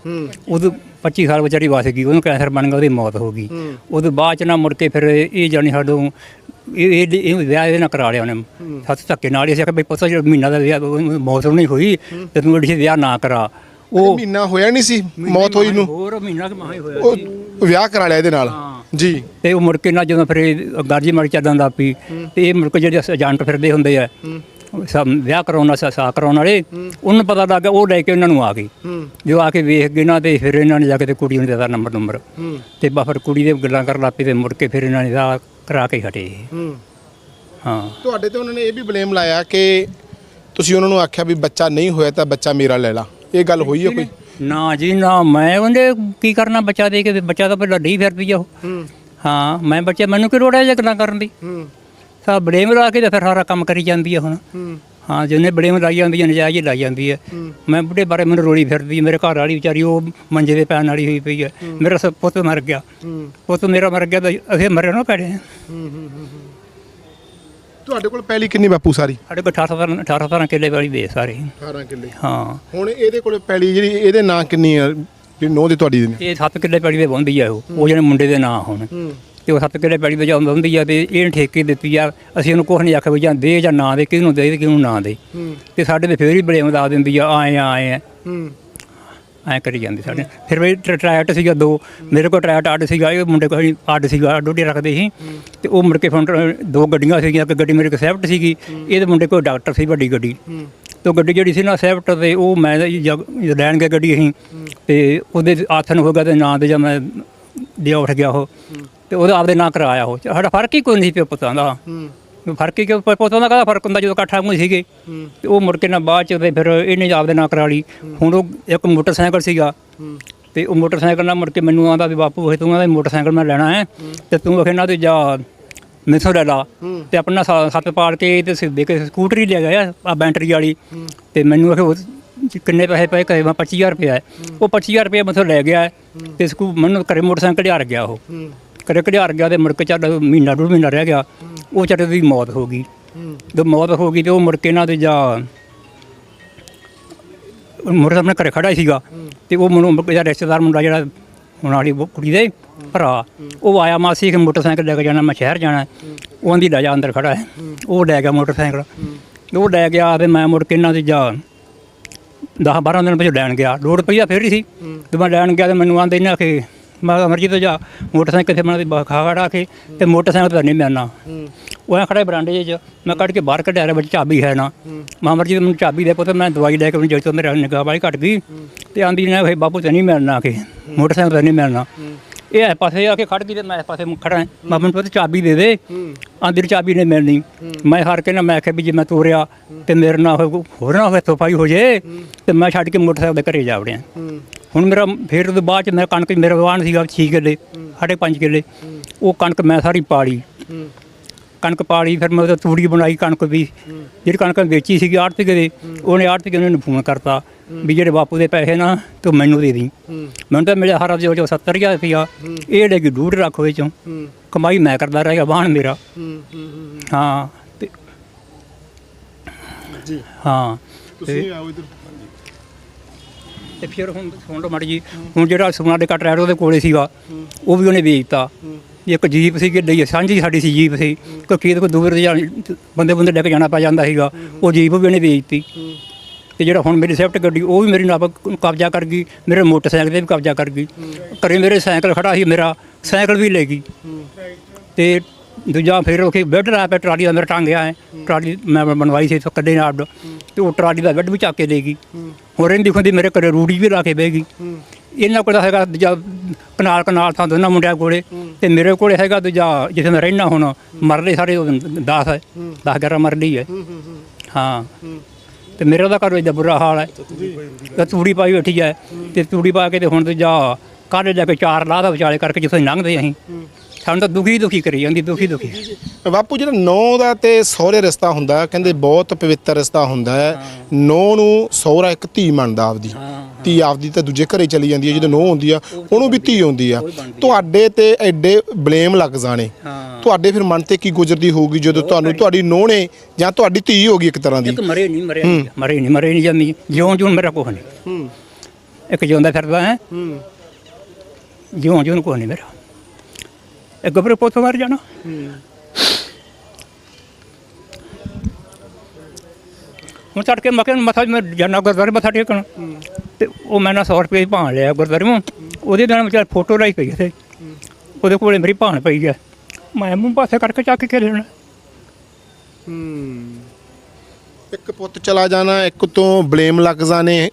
Speaker 4: ਉਦੋਂ 25 ਸਾਲ ਵਿਚਾਰੀ ਵਾਸ ਗਈ ਉਹਨੂੰ ਕੈਂਸਰ ਬਣ ਗਿਆ ਉਹਦੀ ਮੌਤ ਹੋ ਗਈ। ਉਹਦੇ ਬਾਅਦ ਚ ਨਾ ਮੁੜ ਕੇ ਫਿਰ ਇਹ ਜਾਣੀ ਸਾਡੋਂ ਇਹ ਇਹ ਇਹ ਵਿਆਹ ਇਹਦੇ ਨਾਲ ਕਰਾ ਲਿਆ ਉਹਨੇ। ਸੱਤ ਧੱਕੇ ਨਾਲ ਹੀ ਅਸੀਂ ਆਖਿਆ ਵੀ ਪੁੱਤ ਜਿਹੜਾ ਮਹੀਨਾ ਦਾ ਵਿਆਹ ਉਹ ਮੌਤ ਨਹੀਂ ਹੋਈ ਤੇ ਤੂੰ ਅੜੀ ਵਿਆਹ ਨਾ ਕਰਾ।
Speaker 2: ਉਹ ਮਹੀਨਾ ਹੋਇਆ ਨਹੀਂ ਸੀ ਮੌਤ ਹੋਈ ਨੂੰ।
Speaker 4: ਹੋਰ ਮਹੀਨਾ ਕਿ ਮਾਹੀ ਹੋਇਆ
Speaker 2: ਉਹ ਵਿਆਹ ਕਰਾ ਲਿਆ ਇਹਦੇ ਨਾਲ। ਜੀ।
Speaker 4: ਤੇ ਉਹ ਮੁੜ ਕੇ ਨਾ ਜਦੋਂ ਫਿਰ ਇਹ ਗਰਜੀ ਮਾਰੀ ਚੱਲਣ ਦਾ ਪਈ ਤੇ ਇਹ ਮੁੜ ਕੇ ਜਿਹੜੇ ਏਜੰਟ ਫਿਰਦੇ ਹੁੰਦੇ ਆ ਸਭ ਵਿਆਹ ਕਰਾਉਣਾ ਸਾ ਸਾ ਕਰਾਉਣ ਵਾਲੇ ਉਹਨੂੰ ਪਤਾ ਲੱਗ ਉਹ ਲੈ ਕੇ ਉਹਨਾਂ ਨੂੰ ਆ ਗਈ ਜੋ ਆ ਕੇ ਵੇਖ ਗਏ ਨਾ ਤੇ ਫਿਰ ਇਹਨਾਂ ਨੇ ਜਾ ਕੇ ਤੇ ਕੁੜੀ ਨੂੰ ਦਿੱਤਾ ਨੰਬਰ ਨੰਬਰ। ਤੇ ਬਾ ਫਿਰ ਕੁੜੀ ਦੇ ਗੱਲਾਂ ਕਰਨ ਲੱਗ ਪਈ ਤੇ ਮੁੜ ਕੇ ਫਿਰ ਇਹਨਾਂ ਨੇ ਵਿਆਹ ਕਰਾ ਕੇ ਹਟੇ ਹਾਂ।
Speaker 2: ਤੁਹਾਡੇ ਤੇ ਉਹਨਾਂ ਨੇ ਇਹ ਵੀ ਬਲੇਮ ਲਾਇਆ ਕਿ ਤੁਸੀਂ ਉਹਨਾਂ ਨੂੰ ਆਖਿਆ ਵੀ ਬੱਚਾ ਨਹੀਂ ਹੋਇਆ ਤਾਂ ਬੱਚਾ ਮੇਰਾ ਲੈ ਲਾ। ਇਹ ਗੱਲ ਹੋਈ ਹੈ ਕੋਈ?
Speaker 4: ਨਾ ਜੀ ਨਾ। ਮੈਂ ਉਹਨੇ ਕੀ ਕਰਨਾ ਬੱਚਾ ਦੇ ਕੇ ਬੱਚਾ ਤਾਂ ਪਹਿਲਾਂ ਡਈ ਫਿਰਦੀ ਆ ਉਹ। ਹਾਂ। ਮੈਂ ਬੱਚੇ ਮੈਨੂੰ ਕੀ ਹੈ ਇਹ ਗੱਲਾਂ ਕਰਨ ਦੀ? ਸਾ ਬਲੇਮ ਲਾ ਕੇ ਤੇ ਫਿਰ ਸਾਰਾ ਕੰਮ ਕਰੀ ਜਾਂਦੀ ਆ ਹੁਣ। ਹਾਂ। ਜਿਹਨੇ ਬਲੇਮ ਲਾਈ ਜਾਂਦੀ ਹੈ ਨਜਾਇਜ਼ ਹੀ ਲਾਈ ਜਾਂਦੀ ਹੈ। ਮੈਂ ਬੁੱਢੇ ਬਾਰੇ ਮੈਨੂੰ ਰੋਲੀ ਫਿਰਦੀ ਮੇਰੇ ਘਰ ਵਾਲੀ ਵਿਚਾਰੀ ਉਹ ਮੰਜੇ ਦੇ ਪੈਣ ਵਾਲੀ ਹੋਈ ਪਈ ਹੈ। ਮੇਰਾ ਪੁੱਤ ਮਰ ਗਿਆ। ਪੁੱਤ ਮੇਰਾ ਮਰ ਗਿਆ ਤਾਂ ਅਸੀਂ ਮਰੇ ਨਾ ਪੈੜੇ ਹਾਂ।
Speaker 2: ਤੁਹਾਡੇ ਕੋਲ ਪਹਿਲੀ ਕਿੰਨੀ ਬਾਪੂ ਸਾਰੀ?
Speaker 4: ਸਾਡੇ ਕੋਲ 18 17 18 17 ਕਿੱਲੇ ਵਾਲੀ ਦੇ ਸਾਰੇ
Speaker 2: 18 ਕਿੱਲੇ।
Speaker 4: ਹਾਂ।
Speaker 2: ਹੁਣ ਇਹਦੇ ਕੋਲ ਪਹਿਲੀ ਜਿਹੜੀ ਇਹਦੇ ਨਾਂ ਕਿੰਨੀ ਆ? ਜਿਹੜੀ ਨੋ ਦੇ ਤੁਹਾਡੀ ਦੇ ਨੇ
Speaker 4: ਇਹ 7 ਕਿੱਲੇ ਪੈੜੀ ਦੇ ਵਾਹੁੰਦੀ ਆ ਉਹ। ਉਹ ਜਿਹੜੇ ਮੁੰਡੇ ਦੇ ਨਾਂ ਹੁਣ। ਤੇ ਉਹ 7 ਕਿੱਲੇ ਪੈੜੀ ਦੇ ਜਾਂ ਵਾਹੁੰਦੀ ਆ ਤੇ ਇਹਨੇ ਠੇਕੇ ਦਿੱਤੀ ਆ ਅਸੀਂ ਉਹਨੂੰ ਕੁਛ ਨਹੀਂ ਆਖਿਆ ਵੀ ਜਾਂ ਦੇ ਜਾਂ ਨਾ ਦੇ ਕਿਹਨੂੰ ਦੇ ਤੇ ਕਿਹਨੂੰ ਨਾ ਦੇ। ਤੇ ਸਾਡੇ ਤੇ ਫੇਰ ਹੀ ਬਲੇਮ ਲਾ ਦਿੰਦੀ ਆ ਆਏ ਆ ਆਏ। ਆ ਐ ਕਰੀ ਜਾਂਦੀ ਸਾਡੇ। ਫਿਰ ਵੀ ਟਰ- ਟਰੈਕਟ ਸੀਗਾ ਦੋ, ਮੇਰੇ ਕੋਲ ਟਰੈਕਟ ਅੱਡ ਸੀਗਾ, ਇਹ ਮੁੰਡੇ ਕੋਲ ਅੱਡ ਸੀਗਾ ਡੋਡੇ ਰੱਖਦੇ ਸੀ। ਤੇ ਉਹ ਮੁੜ ਕੇ ਫੋਨ ਦੋ ਗੱਡੀਆਂ ਸੀਗੀਆਂ, ਇੱਕ ਗੱਡੀ ਮੇਰੇ ਕੋਲ ਸੈਫਟ ਸੀਗੀ ਇਹਦੇ ਮੁੰਡੇ ਕੋਲ ਡਾਕਟਰ ਸੀ, ਵੱਡੀ ਗੱਡੀ। ਤੇ ਉਹ ਗੱਡੀ ਜਿਹੜੀ ਸੀ ਨਾ ਸੈਫਟ ਤੇ ਉਹ ਮੈਂ ਲੈਣ ਗਿਆ ਗੱਡੀ ਅਸੀਂ, ਤੇ ਉਹਦੇ ਆਥਨ ਹੋ ਗਿਆ ਤੇ ਨਾਂ ਤੇ ਜਾਂ ਮੈਂ ਦੇ ਉੱਠ ਗਿਆ ਉਹ। ਤੇ ਉਹਦਾ ਆਪਦੇ ਨਾਂ ਕਰਾਇਆ ਉਹ। ਸਾਡਾ ਫ਼ਰਕ ਹੀ ਕੋਈ ਨਹੀਂ ਪਿਓ ਪੁੱਤਾਂ ਦਾ। ਫ਼ਰਕ ਹੀ ਕਿ ਪੁੱਤਾਂ ਦਾ ਕਾਹਦਾ ਫ਼ਰਕ ਹੁੰਦਾ ਜਦੋਂ ਇਕੱਠਾ ਕੋਈ ਸੀਗੇ। ਤੇ ਉਹ ਮੁੜ ਕੇ ਨਾ ਬਾਅਦ ਚ ਤੇ ਫਿਰ ਇਹਨੇ ਆਪਦੇ ਨਾਂ ਕਰਾ ਲਈ। ਹੁਣ ਉਹ ਇੱਕ ਮੋਟਰਸਾਈਕਲ ਸੀਗਾ। ਤੇ ਉਹ ਮੋਟਰਸਾਈਕਲ ਨਾਲ ਮੁੜ ਕੇ ਮੈਨੂੰ ਆਂਦਾ ਵੀ ਬਾਪੂ ਇਹ ਤੂੰ ਆਂਦਾ ਮੋਟਰਸਾਈਕਲ ਮੈਂ ਲੈਣਾ ਹੈ। ਤੇ ਤੂੰ ਅਖੇ ਨਾ ਤੇ ਜਾ, ਮੈਥੋਂ ਲੈ ਲਾ। ਤੇ ਆਪਣਾ ਸਾ- ਸੱਤ ਪਾੜ ਕੇ ਤੇ ਸਿੱਧੇ ਕੇ ਸਕੂਟਰੀ ਲੈ ਗਿਆ ਆ ਬੈਟਰੀ ਵਾਲੀ। ਤੇ ਮੈਨੂੰ ਅਖੇ ਉਹ ਕਿੰਨੇ ਪੈਸੇ ਪਏ? ਕਹੇ ਮੈਂ 25000 ਰੁਪਏ ਹੈ। ਉਹ 25000 ਰੁਪਏ ਮੈਥੋਂ ਲੈ ਗਿਆ ਹੈ। ਤੇ ਸਕੂ ਮੈਨੂੰ ਘਰੇ ਮੋਟਰਸਾਈਕਲ ਲਿਆਰ ਗਿਆ ਉਹ। ਘਰੇ ਘਲਿਆਰ ਗਿਆ ਤੇ ਮੁੜ ਕੇ ਚੱਲ ਮਹੀਨਾ ਡੂਢ ਮਹੀਨਾ ਰਹਿ ਗਿਆ, ਉਹ ਚੱਟ ਦੀ ਮੌਤ ਹੋ ਗਈ। ਜਦੋਂ ਮੌਤ ਹੋ ਗਈ ਤੇ ਉਹ ਮੁੜ ਕੇ ਇਹਨਾਂ ਤੇ ਜਾ ਮੁਰਦਾ ਆਪਣੇ ਘਰੇ ਖੜਾ ਹੀ ਸੀਗਾ ਤੇ ਉਹ ਮੈਨੂੰ ਜਿਹੜਾ ਰਿਸ਼ਤੇਦਾਰ ਮੁੰਡਾ ਜਿਹੜਾ ਹੁਣ ਵਾਲੀ ਕੁੜੀ ਦੇ ਭਰਾ, ਉਹ ਆਇਆ ਮਾਸੀ ਕਿ ਮੋਟਰਸਾਈਕਲ ਲੈ ਕੇ ਜਾਣਾ, ਮੈਂ ਸ਼ਹਿਰ ਜਾਣਾ। ਉਹਨਾਂ ਦੀ ਲੈ ਅੰਦਰ ਖੜਾ ਹੈ। ਉਹ ਲੈ ਗਿਆ ਮੋਟਰਸਾਈਕਲ। ਉਹ ਲੈ ਗਿਆ ਤੇ ਮੈਂ ਮੁੜ ਕੇ ਇਹਨਾਂ ਦੇ ਜਾ 10 12 ਦਿਨ ਪਿਛੋਂ ਲੈਣ ਗਿਆ। ਲੋੜ ਪਈਆ ਫੇਰ ਹੀ ਸੀ। ਤੇ ਮੈਂ ਲੈਣ ਗਿਆ ਤੇ ਮੈਨੂੰ ਆਂਦੇ ਇਹਨਾਂ ਕਿ ਮੈਂ ਅਮਰਜੀਤ ਜਾ। ਮੋਟਰਸਾਈਕਲ ਕਿੱਥੇ ਬਣਾ ਦੀ ਖਾ ਖੜਾ ਕੇ ਤੇ ਮੋਟਰਸਾਈਕਲ ਤਾਂ ਨਹੀਂ ਮਿਲਣਾ। ਉਹ ਐਂ ਖੜਾ ਬਰਾਂਡੇ 'ਚ ਮੈਂ ਕੱਢ ਕੇ ਬਾਹਰ ਕੱਢਿਆ ਰਿਹਾ ਵਿੱਚ ਚਾਬੀ ਹੈ ਨਾ। ਮੈਂ ਅਮਰਜੀਤ ਮੈਨੂੰ ਚਾਬੀ ਦੇ ਪੁੱਤ ਮੈਂ ਦਵਾਈ ਲੈ ਕੇ ਮੈਨੂੰ ਜਦੋਂ ਮੇਰਾ ਨਿਗਾਹ ਵਾਲੀ ਘਟ ਗਈ। ਤੇ ਆਂਦੀ ਨੇ ਭਾਈ ਬਾਪੂ ਤੇ ਨਹੀਂ ਮਿਲਣਾ ਕਿ। ਮੋਟਰਸਾਈਕਲ ਤਾਂ ਨਹੀਂ ਮਿਲਣਾ। ਇਹ ਇਸ ਪਾਸੇ ਆ ਕੇ ਖੜ ਗਈ ਤੇ ਮੈਂ ਇਸ ਪਾਸੇ ਖੜਾ ਹਾਂ। ਮੈਂ ਮੈਨੂੰ ਪੁੱਤ ਚਾਬੀ ਦੇ ਦੇ। ਆਂਦੀ ਨੇ ਚਾਬੀ ਨਹੀਂ ਮਿਲਣੀ। ਮੈਂ ਹਾਰ ਕੇ ਨਾ ਮੈਂ ਆਖਿਆ ਵੀ ਜੇ ਮੈਂ ਤੋਰਿਆ ਤੇ ਮੇਰੇ ਨਾਲ ਹੋਏ- ਹੋਰ ਨਾ ਹੋਵੇ ਤੋਪਾਈ ਹੋ ਜੇ ਤੇ ਮੈਂ ਛੱਡ ਕੇ ਮੋਟਰਸਾਈਕਲ ਦੇ ਘਰੇ ਜਾ ਵੜਿਆ। ਹੁਣ ਮੇਰਾ ਫੇਰ ਉਹਦੇ ਬਾਅਦ ਚ ਮੇਰਾ ਕਣਕ ਮੇਰਾ ਵਾਹਣ ਸੀਗਾ 6 ਕਿੱਲੇ ਸਾਢੇ ਪੰਜ ਕਿੱਲੇ। ਉਹ ਕਣਕ ਮੈਂ ਸਾਰੀ ਪਾਲੀ। ਕਣਕ ਪਾਲੀ ਫਿਰ ਮੈਂ ਉਹਦਾ ਤੂੜੀ ਬਣਾਈ ਕਣਕ ਦੀ ਜਿਹੜੀ ਕਣਕ ਮੈਂ ਵੇਚੀ ਸੀਗੀ ਆੜਤੀ ਦੇ ਉਹਨੇ ਆੜਤੀ ਕੇ ਨੂੰ ਫੋਨ ਕਰਤਾ। ਵੀ ਜਿਹੜੇ ਬਾਪੂ ਦੇ ਪੈਸੇ ਨਾ ਤੂੰ ਮੈਨੂੰ ਦੇ ਦੀ। ਮੈਨੂੰ ਤਾਂ ਮਿਲਿਆ ਹਰ ਜੋ ਜੋ 70000 ਰੁਪਇਆ। ਇਹ ਲੈ ਕੇ ਡੂਢ ਰੱਖ ਹੋਏ ਚੋਂ। ਕਮਾਈ ਮੈਂ ਕਰਦਾ ਰਹਿ ਗਿਆ ਵਾਹਣ ਮੇਰਾ। ਹਾਂ ਤੇ
Speaker 2: ਜੀ।
Speaker 4: ਹਾਂ
Speaker 2: ਤੁਸੀਂ ਆਓ ਇਧਰ।
Speaker 4: ਤੇ ਫਿਰ ਹੁਣ ਸੁਣ ਲਓ ਮਾੜੀ ਜੀ ਹੁਣ ਜਿਹੜਾ ਸੋਨਾ ਦੇ ਕੱਟ ਰਿਹਾ ਉਹਦੇ ਕੋਲੇ ਸੀਗਾ ਉਹ ਵੀ ਉਹਨੇ ਵੇਚਤਾ ਇੱਕ ਜੀਪ ਸੀ ਗੱਡੀ ਸਾਂਝੀ ਸਾਡੀ ਸੀ ਜੀਪ ਸੀ। ਕੋਈ ਖੇਤ ਕੋ ਦੂਰ ਦੇ ਜਾਣ ਬੰਦੇ ਬੰਦੇ ਲੈ ਕੇ ਜਾਣਾ ਪੈ ਜਾਂਦਾ ਸੀਗਾ। ਉਹ ਜੀਪ ਵੀ ਉਹਨੇ ਵੇਚਤੀ ਤੇ ਜਿਹੜਾ ਹੁਣ ਮੇਰੀ ਸਵਿਫਟ ਗੱਡੀ, ਉਹ ਵੀ ਮੇਰੀ ਨਾਲ ਕਬਜ਼ਾ ਕਰ ਗਈ, ਮੇਰੇ ਮੋਟਰਸਾਈਕਲ ਤੇ ਵੀ ਕਬਜ਼ਾ ਕਰ ਗਈ। ਘਰੇ ਮੇਰੇ ਸਾਈਕਲ ਖੜਾ ਸੀ, ਮੇਰਾ ਸਾਈਕਲ ਵੀ ਲੈ ਗਈ। ਤੇ ਦੂਜਾ ਫਿਰ ਉਹ ਬੈੱਡ ਰਾ ਪੈ ਟਰਾਲੀ ਦਾ ਮੇਰਾ ਟੰਗਿਆ ਹੈ। ਟਰਾਲੀ ਮੈਂ ਬਣਵਾਈ ਸੀ ਕੱਢੇ ਨਾਲ ਤੇ ਉਹ ਟਰਾਲੀ ਦਾ ਬੈੱਡ ਵੀ ਚੱਕ ਕੇ ਲੈ ਗਈ। ਹੋਰ ਇਹਦੀ ਖੁੰਦੀ ਮੇਰੇ ਘਰੇ ਰੂੜੀ ਵੀ ਲਾ ਕੇ ਬਹਿ ਗਈ। ਇਹਨਾਂ ਕੋਲ ਹੈਗਾ ਦੂਜਾ ਕਨਾਲ ਕਨਾਲ ਥਾਂ ਦੋਨਾਂ ਮੁੰਡਿਆਂ ਕੋਲੇ। ਤੇ ਮੇਰੇ ਕੋਲੇ ਹੈਗਾ ਦੂਜਾ ਜਿੱਥੇ ਮੈਂ ਰਹਿਣਾ ਹੁਣ, ਮਰਲੇ ਸਾਰੇ 10 ਹੈ 10 11 ਮਰਲੀ ਹੈ। ਹਾਂ। ਤੇ ਮੇਰਾ ਤਾਂ ਘਰ ਦਾ ਬੁਰਾ ਹਾਲ ਹੈ। ਤੇ ਤੂੜੀ ਪਾਈ ਬੈਠੀ ਹੈ ਤੇ ਤੂੜੀ ਪਾ ਕੇ ਤੇ ਹੁਣ ਦੂਜਾ ਕਾਹਦੇ ਜਾ ਕੇ ਚਾਰ ਲਾਹ ਦਾ ਵਿਚਾਲੇ ਕਰਕੇ ਜਿੱਥੇ ਲੰਘਦੇ ਅਸੀਂ। ਸਾਨੂੰ ਤਾਂ ਦੁਖੀ ਦੁਖੀ ਕਰੀ ਜਾਂਦੀ ਦੁਖੀ ਦੁਖੀ।
Speaker 2: ਬਾਪੂ ਜਿਹੜਾ ਨੌ ਦਾ ਤੇ ਸਹੁਰੇ ਰਿਸ਼ਤਾ ਹੁੰਦਾ ਹੈ, ਕਹਿੰਦੇ ਬਹੁਤ ਪਵਿੱਤਰ ਰਿਸ਼ਤਾ ਹੁੰਦਾ ਹੈ। ਨੌ ਨੂੰ ਸਹੁਰਾ ਇੱਕ ਧੀ ਮੰਨਦਾ ਆਪਦੀ। ਧੀ ਆਪਦੀ ਤਾਂ ਦੂਜੇ ਘਰੇ ਚਲੀ ਜਾਂਦੀ ਹੈ ਜਦੋਂ ਨੌ ਹੁੰਦੀ ਆ ਉਹਨੂੰ ਵੀ ਧੀ ਹੁੰਦੀ ਆ। ਤੁਹਾਡੇ ਤੇ ਐਡੇ ਬਲੇਮ ਲੱਗ ਜਾਣੇ।
Speaker 4: ਹਾਂ।
Speaker 2: ਤੁਹਾਡੇ ਫਿਰ ਮਨ ਤੇ ਕੀ ਗੁਜ਼ਰਦੀ ਹੋਊਗੀ ਜਦੋਂ ਤੁਹਾਨੂੰ ਤੁਹਾਡੀ ਨੌ ਨੇ ਜਾਂ ਤੁਹਾਡੀ ਧੀ ਹੋਗੀ ਇੱਕ ਤਰ੍ਹਾਂ ਦੀ?
Speaker 4: ਇੱਕ ਮਰੇ ਨਹੀਂ ਮਰੇ ਨਹੀਂ ਮਰੇ ਨਹੀਂ ਮਰੇ ਨਹੀਂ ਜਾਂਦੀ। ਜਿਉਂ ਜਿਉਂ ਮੇਰਾ ਕੁਛ ਨਹੀਂ।
Speaker 2: ਹੂੰ।
Speaker 4: ਇੱਕ ਜਿਉਂਦਾ ਫਿਰਦਾ ਹੈ।
Speaker 2: ਹੂੰ।
Speaker 4: ਜਿਉਂ ਜਿਉਂ ਕੁਛ ਨਹੀਂ ਮੇਰਾ। ਇਹ ਗੱਭਰੂ ਪੁੱਤ ਮਰ ਜਾਣਾ। ਹੁਣ ਚੜ ਕੇ ਮੱਕੇ ਮੱਥਾ ਮੈਂ ਜਾਣਾ ਗੁਰਦੁਆਰੇ ਮੱਥਾ ਟੇਕਣ। ਤੇ ਉਹ ਮੈਂ ਨਾ 100 ਰੁਪਏ ਭਾਣ ਲਿਆ ਗੁਰਦੁਆਰੇ ਨੂੰ ਉਹਦੇ ਨਾਲ ਵਿਚਾਰ ਫੋਟੋ ਲਾਈ ਪਈ ਤੇ ਉਹਦੇ ਕੋਲੇ ਮੇਰੀ ਭਾਣ ਪਈ ਹੈ ਮੈਂ ਮੂੰਹ ਪਾਸੇ ਕਰਕੇ ਚੱਕ ਕੇ ਲੈਣਾ
Speaker 2: ਹੂੰ। ਇੱਕ ਪੁੱਤ ਚਲਾ ਜਾਣਾ ਇੱਕ ਤੋਂ ਬਲੇਮ ਲੱਗ ਜਾਣੇ।